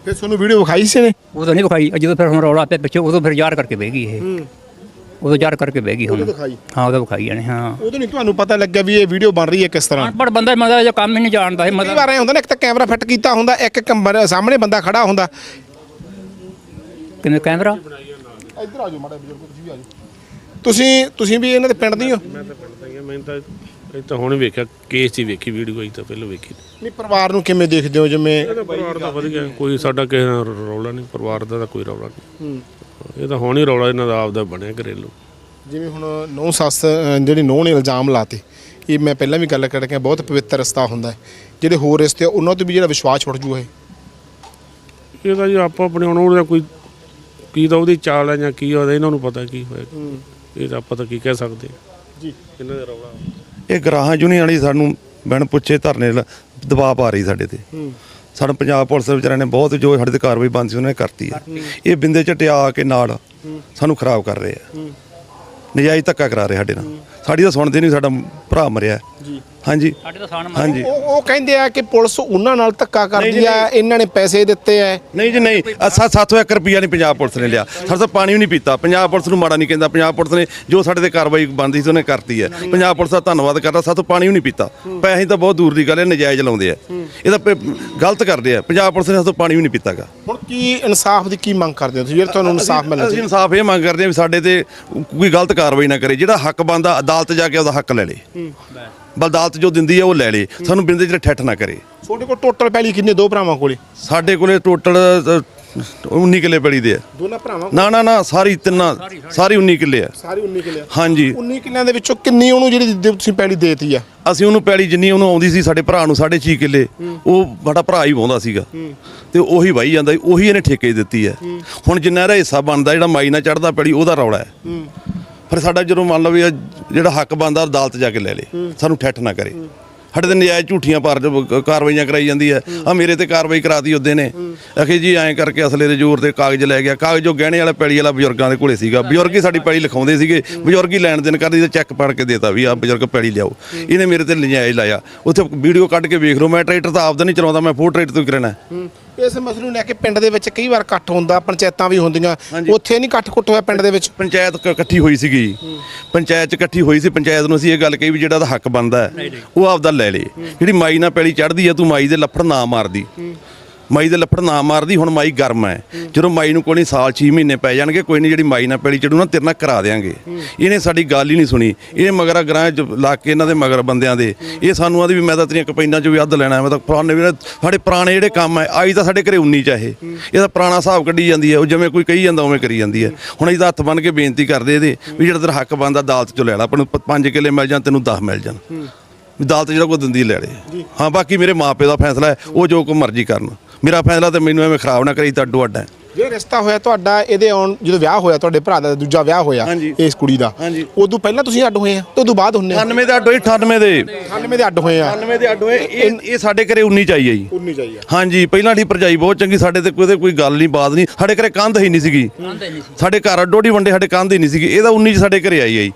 Speaker 2: ਫਿਰ ਤੁਹਾਨੂੰ ਵੀਡੀਓ ਵਿਖਾਈ ਸੀ ਨੇ
Speaker 4: ਉਹ ਤਾਂ ਨਹੀਂ ਵਿਖਾਈ ਜਦੋਂ ਫਿਰ ਹੁਣ ਰੌਲਾ ਪਿਆ ਪਿੱਛੇ ਉਦੋਂ ਫਿਰ ਯਾਰ ਕਰਕੇ ਬਹਿ ਗਈ ਇਹ। ਉਦੋਂ ਯਾਰ ਕਰਕੇ ਬਹਿ ਗਈ ਹੁਣ। ਹਾਂ ਉਹਦਾ ਵਿਖਾਈ ਜਾਣੇ ਹਾਂ।
Speaker 2: ਉਦੋਂ ਨਹੀਂ ਤੁਹਾਨੂੰ ਪਤਾ ਲੱਗਿਆ ਵੀ ਇਹ ਵੀਡੀਓ ਬਣ ਰਹੀ ਹੈ ਕਿਸ ਤਰ੍ਹਾਂ।
Speaker 4: ਅਨਪੜ ਬੰਦਾ ਮਤਲਬ ਜੋ ਕੰਮ ਹੀ ਨਹੀਂ ਜਾਣਦਾ ਇਹ
Speaker 2: ਕਈ
Speaker 4: ਮਤਲਬ
Speaker 2: ਵਾਰ ਐ ਹੁੰਦਾ ਨਾ ਇੱਕ ਤਾਂ ਕੈਮਰਾ ਫਿੱਟ ਕੀਤਾ ਹੁੰਦਾ ਇੱਕ ਕਮਰ ਸਾਹਮਣੇ ਬੰਦਾ ਖੜਾ ਹੁੰਦਾ।
Speaker 4: ਕਿਵੇਂ ਕੈਮਰਾ?
Speaker 2: ਇੱਧਰ ਆ ਜਾਓ ਮਾੜਾ ਬਜ਼ੁਰਗ ਤੁਸੀਂ ਵੀ ਆ ਜਾਓ। ਤੁਸੀਂ ਤੁਸੀਂ ਵੀ ਇਹਨਾਂ ਦੇ ਪਿੰਡ ਦੀ ਹੋ?
Speaker 6: ਮੈਂ ਤਾਂ ਪੜਦਾ ਹੀ ਮੈਂ ਤਾਂ ਇਹ ਤਾਂ ਹੁਣ ਵੇਖਿਆ ਕੇਸ ਹੀ ਵੇਖੀ ਵੀਡੀਓ ਆਈ ਤਾਂ ਪਹਿਲਾਂ ਵੇਖੀ।
Speaker 2: ਨਹੀਂ ਪਰਿਵਾਰ ਨੂੰ ਕਿਵੇਂ ਦੇਖਦੇ ਹੋ ਜਿਵੇਂ
Speaker 6: ਪਰਿਵਾਰ ਦਾ ਵਧੀਆ ਕੋਈ ਸਾਡਾ ਕਿਸੇ ਨਾਲ ਰੌਲਾ ਨਹੀਂ ਪਰਿਵਾਰ ਦਾ ਤਾਂ ਕੋਈ ਰੌਲਾ ਨਹੀਂ। ਇਹ ਤਾਂ ਹੁਣ ਹੀ ਰੌਲਾ ਇਹਨਾਂ ਦਾ ਆਪਦਾ ਬਣਿਆ ਘਰੇਲੂ।
Speaker 2: ਜਿਵੇਂ ਹੁਣ ਨੌ ਸੱਸ ਜਿਹੜੀ ਨੌ ਨੇ ਇਲਜ਼ਾਮ ਲਾਤੇ ਇਹ ਮੈਂ ਪਹਿਲਾਂ ਵੀ ਗੱਲ ਕਰ ਰਿਹਾ ਬਹੁਤ ਪਵਿੱਤਰ ਰਿਸ਼ਤਾ ਹੁੰਦਾ ਹੈ। ਜਿਹੜੇ ਹੋਰ ਰਿਸ਼ਤੇ ਆ, ਉਹਨਾਂ ਤੋਂ ਵੀ ਜਿਹੜਾ ਵਿਸ਼ਵਾਸ ਉੱਠ ਜੂ ਇਹ।
Speaker 6: ਇਹ ਤਾਂ ਜੀ ਆਪੋ ਆਪਣੇ ਹੁਣ ਉਹਦਾ ਕੋਈ ਕੀ ਤਾਂ ਉਹਦੀ ਚਾਲ ਹੈ ਜਾਂ ਕੀ ਉਹਦਾ ਇਹਨਾਂ ਨੂੰ ਪਤਾ ਕੀ ਹੋਇਆ। ਇਹ ਤਾਂ ਆਪਾਂ ਤਾਂ ਕੀ ਕਹਿ ਸਕਦੇ
Speaker 2: ਜੀ।
Speaker 6: ਇਹਨਾਂ ਦਾ ਰੌਲਾ।
Speaker 5: ਇਹ ਗਰਾਹਾਂ ਯੂਨੀਅਨ ਵਾਲੀ ਸਾਨੂੰ ਬਿਨ ਪੁੱਛੇ ਧਰਨੇ ਲ- ਦਬਾਅ ਪਾ ਰਹੀ ਸਾਡੇ ਤੇ। ਸਾਨੂੰ ਪੰਜਾਬ ਪੁਲਿਸ ਦੇ ਵਿਚਾਰਿਆਂ ਨੇ ਬਹੁਤ ਜੋ ਸਾਡੇ ਤੇ ਕਾਰਵਾਈ ਬੰਦ ਸੀ ਉਹਨਾਂ ਨੇ ਕਰਤੀ ਹੈ। ਇਹ ਬਿੰਦੇ ਝਟਿਆ ਕੇ ਨਾਲ ਸਾਨੂੰ ਖਰਾਬ ਕਰ ਰਹੇ ਆ। ਨਜਾਇਜ਼ ਧੱਕਾ ਕਰਾ ਰਹੇ ਸਾਡੇ ਨਾਲ। ਸਾਡੀ ਤਾਂ ਸੁਣਦੇ ਨਹੀਂ ਸਾਡਾ ਭਰਾ ਮਰਿਆ। ਜੀ। ਹਾਂਜੀ।
Speaker 4: ਸਾਡੇ ਤਾਂ ਸਾਨ
Speaker 5: ਹਾਂਜੀ।
Speaker 2: ਉਹ ਉਹ ਕਹਿੰਦੇ ਆ ਕਿ ਪੁਲਿਸ ਉਹਨਾਂ ਨਾਲ ਧੱਕਾ ਕਰਦੀ ਆ ਇਹਨਾਂ ਨੇ ਪੈਸੇ ਦਿੱਤੇ ਆ
Speaker 5: ਨਹੀਂ ਜੀ ਨਹੀਂ। ਅਸਾਂ 701 ਰੁਪਿਆ ਨਹੀਂ ਪੰਜਾਬ ਪੁਲਿਸ ਨੇ ਲਿਆ। ਸਾਡੇ ਤੋਂ ਪਾਣੀ ਵੀ ਨਹੀਂ ਪੀਤਾ। ਪੰਜਾਬ ਪੁਲਿਸ ਨੂੰ ਮਾੜਾ ਨਹੀਂ ਕਹਿੰਦਾ। ਪੰਜਾਬ ਪੁਲਿਸ ਨੇ ਜੋ ਸਾਡੇ ਤੇ ਕਾਰਵਾਈ ਬੰਦੀ ਸੀ ਉਹਨੇ ਕਰਤੀ ਹੈ ਪੰਜਾਬ ਪੁਲਿਸ ਦਾ ਧੰਨਵਾਦ ਕਰਦਾ। ਤੋਂ ਪਾਣੀ ਵੀ ਨਹੀਂ ਪੀਤਾ। ਪੈਸੇ ਤਾਂ ਬਹੁਤ ਦੂਰ ਦੀ ਗੱਲ ਹੈ ਨਜਾਇਜ਼ ਲਾਉਂਦੇ ਆ ਇਹ ਤਾਂ ਪ- ਗਲਤ ਕਰਦੇ ਆ ਪੰਜਾਬ ਪੁਲਿਸ ਨੇ ਤੋਂ ਪਾਣੀ ਵੀ ਨਹੀਂ ਪੀਤਾਗਾ।
Speaker 2: ਹੁਣ ਕੀ ਇਨਸਾਫ ਦੀ ਕੀ ਮੰਗ ਕਰਦੇ ਹੋ ਤੁਸੀਂ? ਜਿਹੜਾ ਤੁਹਾਨੂੰ ਇਨਸਾਫ ਮਿਲਣਾ
Speaker 5: ਅਸੀਂ
Speaker 2: ਚਾਹੀਦਾ।
Speaker 5: ਇਨਸਾਫ ਇਹ ਮੰਗ ਕਰਦੇ ਆ ਵੀ ਸਾਡੇ ਤੇ ਕੋਈ ਗਲਤ ਕਾਰਵਾਈ ਨਾ ਕਰੇ। ਜਿਹੜਾ ਹੱਕ ਬੰਦਾ ਅਦਾਲਤ ਜਾ ਕੇ ਉਹਦਾ ਹੱਕ ਲੈ ਲੇ। ਬਲ ਅਦਾਲਤ ਜੋ ਦਿੰਦੀ ਹੈ ਉਹ ਲੈ ਲੇ। ਸਾਨੂੰ ਬਿੰਦੇ ਜਿਹੜਾ ਠੱਠ ਨਾ ਕਰੇ।
Speaker 2: ਤੁਹਾਡੇ ਕੋਲ ਟੋਟਲ ਪੈਲੀ ਕਿੰਨੇ ਦੋ ਭਰਾਵਾਂ ਕੋਲੇ?
Speaker 5: ਸਾਡੇ ਕੋਲੇ ਟੋਟਲ 19 ਕਿੱਲੇ ਪੜੀ ਦੇ ਆ।
Speaker 2: ਦੋਨਾਂ ਭਰਾਵਾਂ
Speaker 5: ਨਾ ਨਾ ਨਾ ਸਾਰੀ ਤਿੰਨਾਂ ਸਾਰੀ 19 ਕਿੱਲੇ ਆ।
Speaker 2: ਸਾਰੀ 19 ਕਿੱਲੇ
Speaker 5: ਹਾਂਜੀ।
Speaker 2: 19 ਕਿੱਲਿਆਂ ਦੇ ਵਿੱਚੋਂ ਕਿੰਨੀ ਉਹਨੂੰ ਜਿਹੜੀ ਤੁਸੀਂ ਪੈਲੀ ਦੇਤੀ ਆ?
Speaker 5: ਅਸੀਂ ਉਹਨੂੰ ਪੈਲੀ ਜਿੰਨੀ ਉਹਨੂੰ ਆਉਂਦੀ ਸੀ ਸਾਡੇ ਭਰਾ ਨੂੰ 6.5 ਕਿੱਲੇ ਉਹ ਸਾਡਾ ਭਰਾ ਹੀ ਵਾਹੁੰਦਾ ਸੀਗਾ। ਤੇ ਉਹੀ ਵਾਹੀ ਜਾਂਦਾ ਉਹੀ ਇਹਨੇ ਠੇਕੇ ਦਿੱਤੀ ਹੈ। ਹੁਣ ਜਿੰਨਾ ਇਹਦਾ ਹਿੱਸਾ ਬਣਦਾ ਜਿਹੜਾ ਮਾਈ ਨਾਲ ਚੜਦਾ ਪੈਲੀ ਉਹਦਾ ਰੌਲਾ ਹੈ। ਪਰ ਸਾਡਾ ਜਦੋਂ ਮੰਨ ਲਓ ਵੀ ਜਿਹੜਾ ਹੱਕ ਬਣਦਾ ਅਦਾਲਤ ਜਾ ਕੇ ਲੈ ਲੇ। ਸਾਨੂੰ ਠੱਠ ਨਾ ਕਰੇ। ਸਾਡੇ ਤੇ ਨਜਾਇਜ਼ ਝੂਠੀਆਂ ਪਰ ਕਾਰਵਾਈਆਂ ਕਰਾਈ ਜਾਂਦੀ ਹੈ। ਆ ਮੇਰੇ ਤੇ ਕਾਰਵਾਈ ਕਰਾਤੀ ਉਹਦੇ ਨੇ। ਅਖੇ ਜੀ ਐਂ ਕਰਕੇ ਅਸਲੇ ਦੇ ਜ਼ੋਰ ਤੇ ਕਾਗਜ਼ ਲੈ ਗਿਆ। ਕਾਗਜ਼ ਜੋ ਗਹਿਣੇ ਵਾਲਾ ਪੈਲੀ ਵਾਲਾ ਬਜ਼ੁਰਗਾਂ ਦੇ ਕੋਲੇ ਸੀਗਾ। ਬਜ਼ੁਰਗ ਹੀ ਸਾਡੀ ਪੈਲੀ ਲਿਖਾਉਂਦੇ ਸੀਗੇ। ਬਜ਼ੁਰਗ ਹੀ ਲੈਣ ਦੇਣ ਕਰਦੀ ਤੇ ਚੈੱਕ ਪੜ ਕੇ ਦੇਤਾ ਵੀ ਆ ਬਜ਼ੁਰਗ ਪੈਲੀ ਲਿਆਓ। ਇਹਨੇ ਮੇਰੇ ਤੇ ਨਜਾਇਜ਼ ਲਾਇਆ। ਉੱਥੇ ਵੀਡੀਓ ਕੱਢ ਕੇ ਵੇਖ ਲਓ। ਮੈਂ ਟਰੈਕਟਰ ਤਾਂ ਆਪਦਾ ਨਹੀਂ ਚਲਾਉਂਦਾ ਮੈਂ ਫੋਰ ਟਰੈਕਟਰ ਤੋਂ ਕਰਨਾ
Speaker 2: ਇਸ ਮਸਲੇ ਨੂੰ ਲੈ ਕੇ ਪਿੰਡ ਦੇ ਵਿੱਚ ਕਈ ਵਾਰ ਇਕੱਠ ਹੁੰਦਾ ਪੰਚਾਇਤਾਂ ਵੀ ਹੁੰਦੀਆਂ। ਉੱਥੇ ਨਹੀਂ ਇਕੱਠ ਕੁੱਟ ਹੋਇਆ ਪਿੰਡ ਦੇ ਵਿੱਚ।
Speaker 5: ਪੰਚਾਇਤ ਕ- ਇਕੱਠੀ ਹੋਈ ਸੀਗੀ ਪੰਚਾਇਤ ਚ ਇਕੱਠੀ ਹੋਈ ਸੀ ਪੰਚਾਇਤ ਨੂੰ ਅਸੀਂ ਇਹ ਗੱਲ ਕਹੀ ਵੀ ਜਿਹੜਾ ਦਾ ਹੱਕ ਬਣਦਾ ਹੈ, ਉਹ ਆਪਦਾ ਲੈ ਲੇ। ਜਿਹੜੀ ਮਾਈ ਨਾਲ ਪੈਲੀ ਚੜਦੀ ਆ ਤੂੰ ਮਾਈ ਦੇ ਲੱਫੜ ਨਾ ਮਾਰਦੀ। ਮਾਈ ਦੇ ਲੱਫੜ ਨਾ ਮਾਰਦੀ ਹੁਣ ਮਾਈ ਗਰਮ ਹੈ। ਜਦੋਂ ਮਾਈ ਨੂੰ ਕੋਈ ਸਾਲ 6 ਮਹੀਨੇ ਪੈ ਜਾਣਗੇ ਕੋਈ ਨਹੀਂ ਜਿਹੜੀ ਮਾਈ ਨਾਲ ਪੈਲੀ ਚੜੂ ਨਾ ਤੇਰੇ ਨਾਲ ਕਰਾ ਦੇਾਂਗੇ ਇਹਨੇ ਸਾਡੀ ਗੱਲ ਹੀ ਨਹੀਂ ਸੁਣੀ। ਇਹ ਮਗਰ ਗਰਾਂ ਚ ਲਾ ਕੇ ਇਹਨਾਂ ਦੇ ਮਗਰ ਬੰਦਿਆਂ ਦੇ। ਇਹ ਸਾਨੂੰ ਆਦੀ ਵੀ ਮੈਂ ਤਾਂ ਤੇਰੀਆਂ ਕਪੈਨਾਂ ਚ ਵੀ ਅੱਧ ਲੈਣਾ ਮੈਂ ਤਾਂ ਪੁਰਾਣੇ ਵੀ ਸਾਡੇ ਪੁਰਾਣੇ ਜਿਹੜੇ ਕੰਮ ਹੈ ਆਈ ਤਾਂ ਸਾਡੇ ਘਰੇ 19 ਚ ਇਹ। ਇਹਦਾ ਪੁਰਾਣਾ ਹਿਸਾਬ ਕੱਢੀ ਜਾਂਦੀ ਹੈ ਉਹ ਜਿਵੇਂ ਕੋਈ ਕਹੀ ਜਾਂਦਾ ਉਵੇਂ ਕਰੀ ਜਾਂਦੀ ਹੈ। ਹੁਣ ਇਹਦਾ ਹੱਥ ਬੰਨ ਕੇ ਬੇਨਤੀ ਕਰਦੇ ਇਹਦੇ ਵੀ ਜਿਹੜਾ ਤੇਰਾ ਹੱਕ ਬਣਦਾ ਅਦਾਲਤ ਚੋਂ ਲੈ ਲੈ ਆਪਾਂ ਨੂੰ 5 ਕਿੱਲੇ ਮਿਲ ਜਾਣ ਤੈਨੂੰ 10 ਮਿਲ ਜਾਣ। ਵੀ ਅਦਾਲਤ ਜਿਹੜਾ ਕੋਈ ਦਿੰਦੀ ਲੈ ਲੈ। ਹਾਂ ਬਾਕੀ ਮੇਰੇ ਮਾਪੇ ਦਾ ਫੈਸਲਾ ਹੈ ਉਹ ਜੋ ਕੋ ਮਰਜ਼ੀ ਕਰਨ। ਮੇਰਾ ਫੈਸਲਾ ਤੇ ਮੈਨੂੰ ਐਵੇਂ ਖਰਾਬ ਨਾ ਕਰੀ ਤਾਂ ਅੱਡੋ ਅੱਡ ਹੈ
Speaker 2: ਰਿਸ਼ਤਾ ਹੋਇਆ ਤੁਹਾਡਾ ਇਹਦੇ ਆਉਣ ਜਦੋਂ ਵਿਆਹ ਹੋਇਆ ਤੁਹਾਡੇ ਭਰਾ ਦਾ ਦੂਜਾ ਵਿਆਹ ਹੋਇਆ
Speaker 5: ਹਾਂਜੀ।
Speaker 2: ਇਸ ਕੁੜੀ ਦਾ
Speaker 5: ਹਾਂਜੀ।
Speaker 2: ਉਦੋਂ ਪਹਿਲਾਂ ਤੁਸੀਂ ਅੱਡ ਹੋਏ ਆ ਤੇ ਉਦੋਂ ਬਾਅਦ ਹੁੰਨੇ
Speaker 5: 98 ਦੇ ਅੱਡ ਹੋਈ 98 ਦੇ।
Speaker 2: 98 ਦੇ ਅੱਡ ਹੋਏ ਆ।
Speaker 5: 98 ਦੇ ਅੱਡ ਹੋਏ ਇਹ ਇਹ ਸਾਡੇ ਘਰੇ 19 ਚ ਆਈ ਹੈ ਜੀ।
Speaker 2: 19 ਚਾਹੀਏ
Speaker 5: ਹਾਂਜੀ ਪਹਿਲਾਂ ਦੀ ਭਰਜਾਈ ਬਹੁਤ ਚੰਗੀ ਸਾਡੇ ਤੇ ਕੋਈ ਕੋਈ ਗੱਲ ਨਹੀਂ ਬਾਤ ਨਹੀਂ। ਸਾਡੇ ਘਰੇ ਕੰਧ ਹੀ ਨਹੀਂ ਸੀਗੀ। ਸਾਡੇ ਘਰ ਅੱਡੋਡੀ ਵੰਡੇ ਸਾਡੇ ਕੰਧ ਹੀ ਨਹੀਂ ਸੀਗੀ। ਇਹਦਾ 19 ਚ ਸਾਡੇ ਘਰੇ ਆਈ ਹੈ ਜੀ।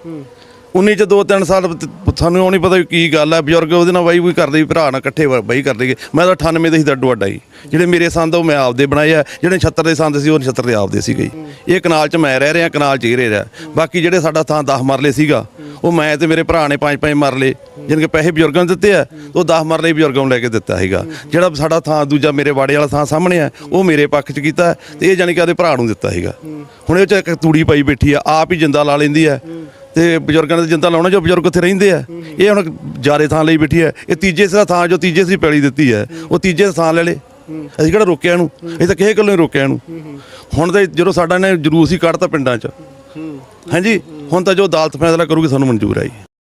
Speaker 5: 19 ਚ 2-3 ਸਾਲ ਤ- ਸਾਨੂੰ ਉਹ ਨਹੀਂ ਪਤਾ ਵੀ ਕੀ ਗੱਲ ਹੈ ਬਜ਼ੁਰਗ ਉਹਦੇ ਨਾਲ ਬਾਈ ਵੀ ਕਰਦੇ ਵੀ, ਭਰਾ ਨਾਲ ਇਕੱਠੇ ਬ- ਬਾਈ ਕਰਦੇ ਗਏ ਮੈਂ ਤਾਂ 98 ਦੇ ਸੀ ਡੱਡੂ ਅੱਡਾ ਜੀ। ਜਿਹੜੇ ਮੇਰੇ ਸੰਦ ਉਹ ਮੈਂ ਆਪਦੇ ਬਣਾਏ ਆ। ਜਿਹੜੇ 76 ਦੇ ਸੰਦ ਸੀ, ਉਹ 76 ਦੇ ਆਪਦੇ ਸੀਗੇ ਇਹ ਕਨਾਲ ਚ ਮੈਂ ਰਹਿ ਰਿਹਾ, ਕਨਾਲ ਚ ਹੀ ਰਹਿ ਰਿਹਾ। ਬਾਕੀ ਜਿਹੜੇ ਸਾਡਾ ਥਾਂ 10 ਮਰਲੇ ਸੀਗਾ, ਉਹ ਮੈਂ ਤੇ ਮੇਰੇ ਭਰਾ ਨੇ ਪੰਜ ਪੰਜ ਮਰਲੇ ਜਿਨ ਕੇ ਪੈਸੇ ਬਜ਼ੁਰਗਾਂ ਨੂੰ ਦਿੱਤੇ ਆ, ਉਹ 10 ਮਰਲੇ ਬਜ਼ੁਰਗਾਂ ਨੂੰ ਲੈ ਕੇ ਦਿੱਤਾ ਸੀਗਾ। ਜਿਹੜਾ ਸਾਡਾ ਥਾਂ ਦੂਜਾ ਮੇਰੇ ਵਾੜੇ ਵਾਲਾ ਥਾਂ ਸਾਹਮਣੇ ਆ, ਉਹ ਮੇਰੇ ਪੱਖ ਚ ਕੀਤਾ ਤੇ ਇਹ ਜਾਨੀ ਕਿ ਆਦੇ ਭਰਾ ਨੂੰ ਦਿੱਤਾ ਸੀਗਾ। ਹੁਣ ਇਹ ਚ ਇੱਕ ਤੂੜੀ ਪਾਈ ਬੈਠੀ ਆ, ਆਪ ਹੀ ਜਿੰਦਾ ਲਾ ਲੈਂਦੀ ਆ। ਤੇ ਬਜ਼ੁਰਗਾਂ ਦੇ ਜਿੰਦਾ ਲਾਉਣਾ ਜੋ ਬਜ਼ੁਰਗ ਉੱਥੇ ਰਹਿੰਦੇ ਆ। ਇਹ ਹੁਣ ਜਾਰੇ ਥਾਂ ਲਈ ਬੈਠੀ ਹੈ। ਇਹ ਤੀਜੇ ਦਾ ਥਾਂ ਜੋ ਤੀਜੇ ਸੀ ਪੈਲੀ ਦਿੱਤੀ ਹੈ, ਉਹ ਤੀਜੇ ਥਾਂ ਲੈ ਲੇ। ਅਸੀਂ ਕਿਹੜਾ ਰੋਕਿਆ ਇਹਨੂੰ? ਅਸੀਂ ਤਾਂ ਕਿਸੇ ਗੱਲੋਂ ਨਹੀਂ ਰੋਕਿਆ ਇਹਨੂੰ। ਹੁਣ ਤਾਂ ਜਦੋਂ ਸਾਡਾ ਨੇ ਜਰੂਰ ਸੀ ਕੱਢਤਾ ਪਿੰਡਾਂ 'ਚ। ਹਾਂਜੀ, ਹੁਣ ਤਾਂ ਜੋ ਅਦਾਲਤ ਫੈਸਲਾ ਕਰੂਗੀ, ਸਾਨੂੰ ਮਨਜ਼ੂਰ ਹੈ ਜੀ।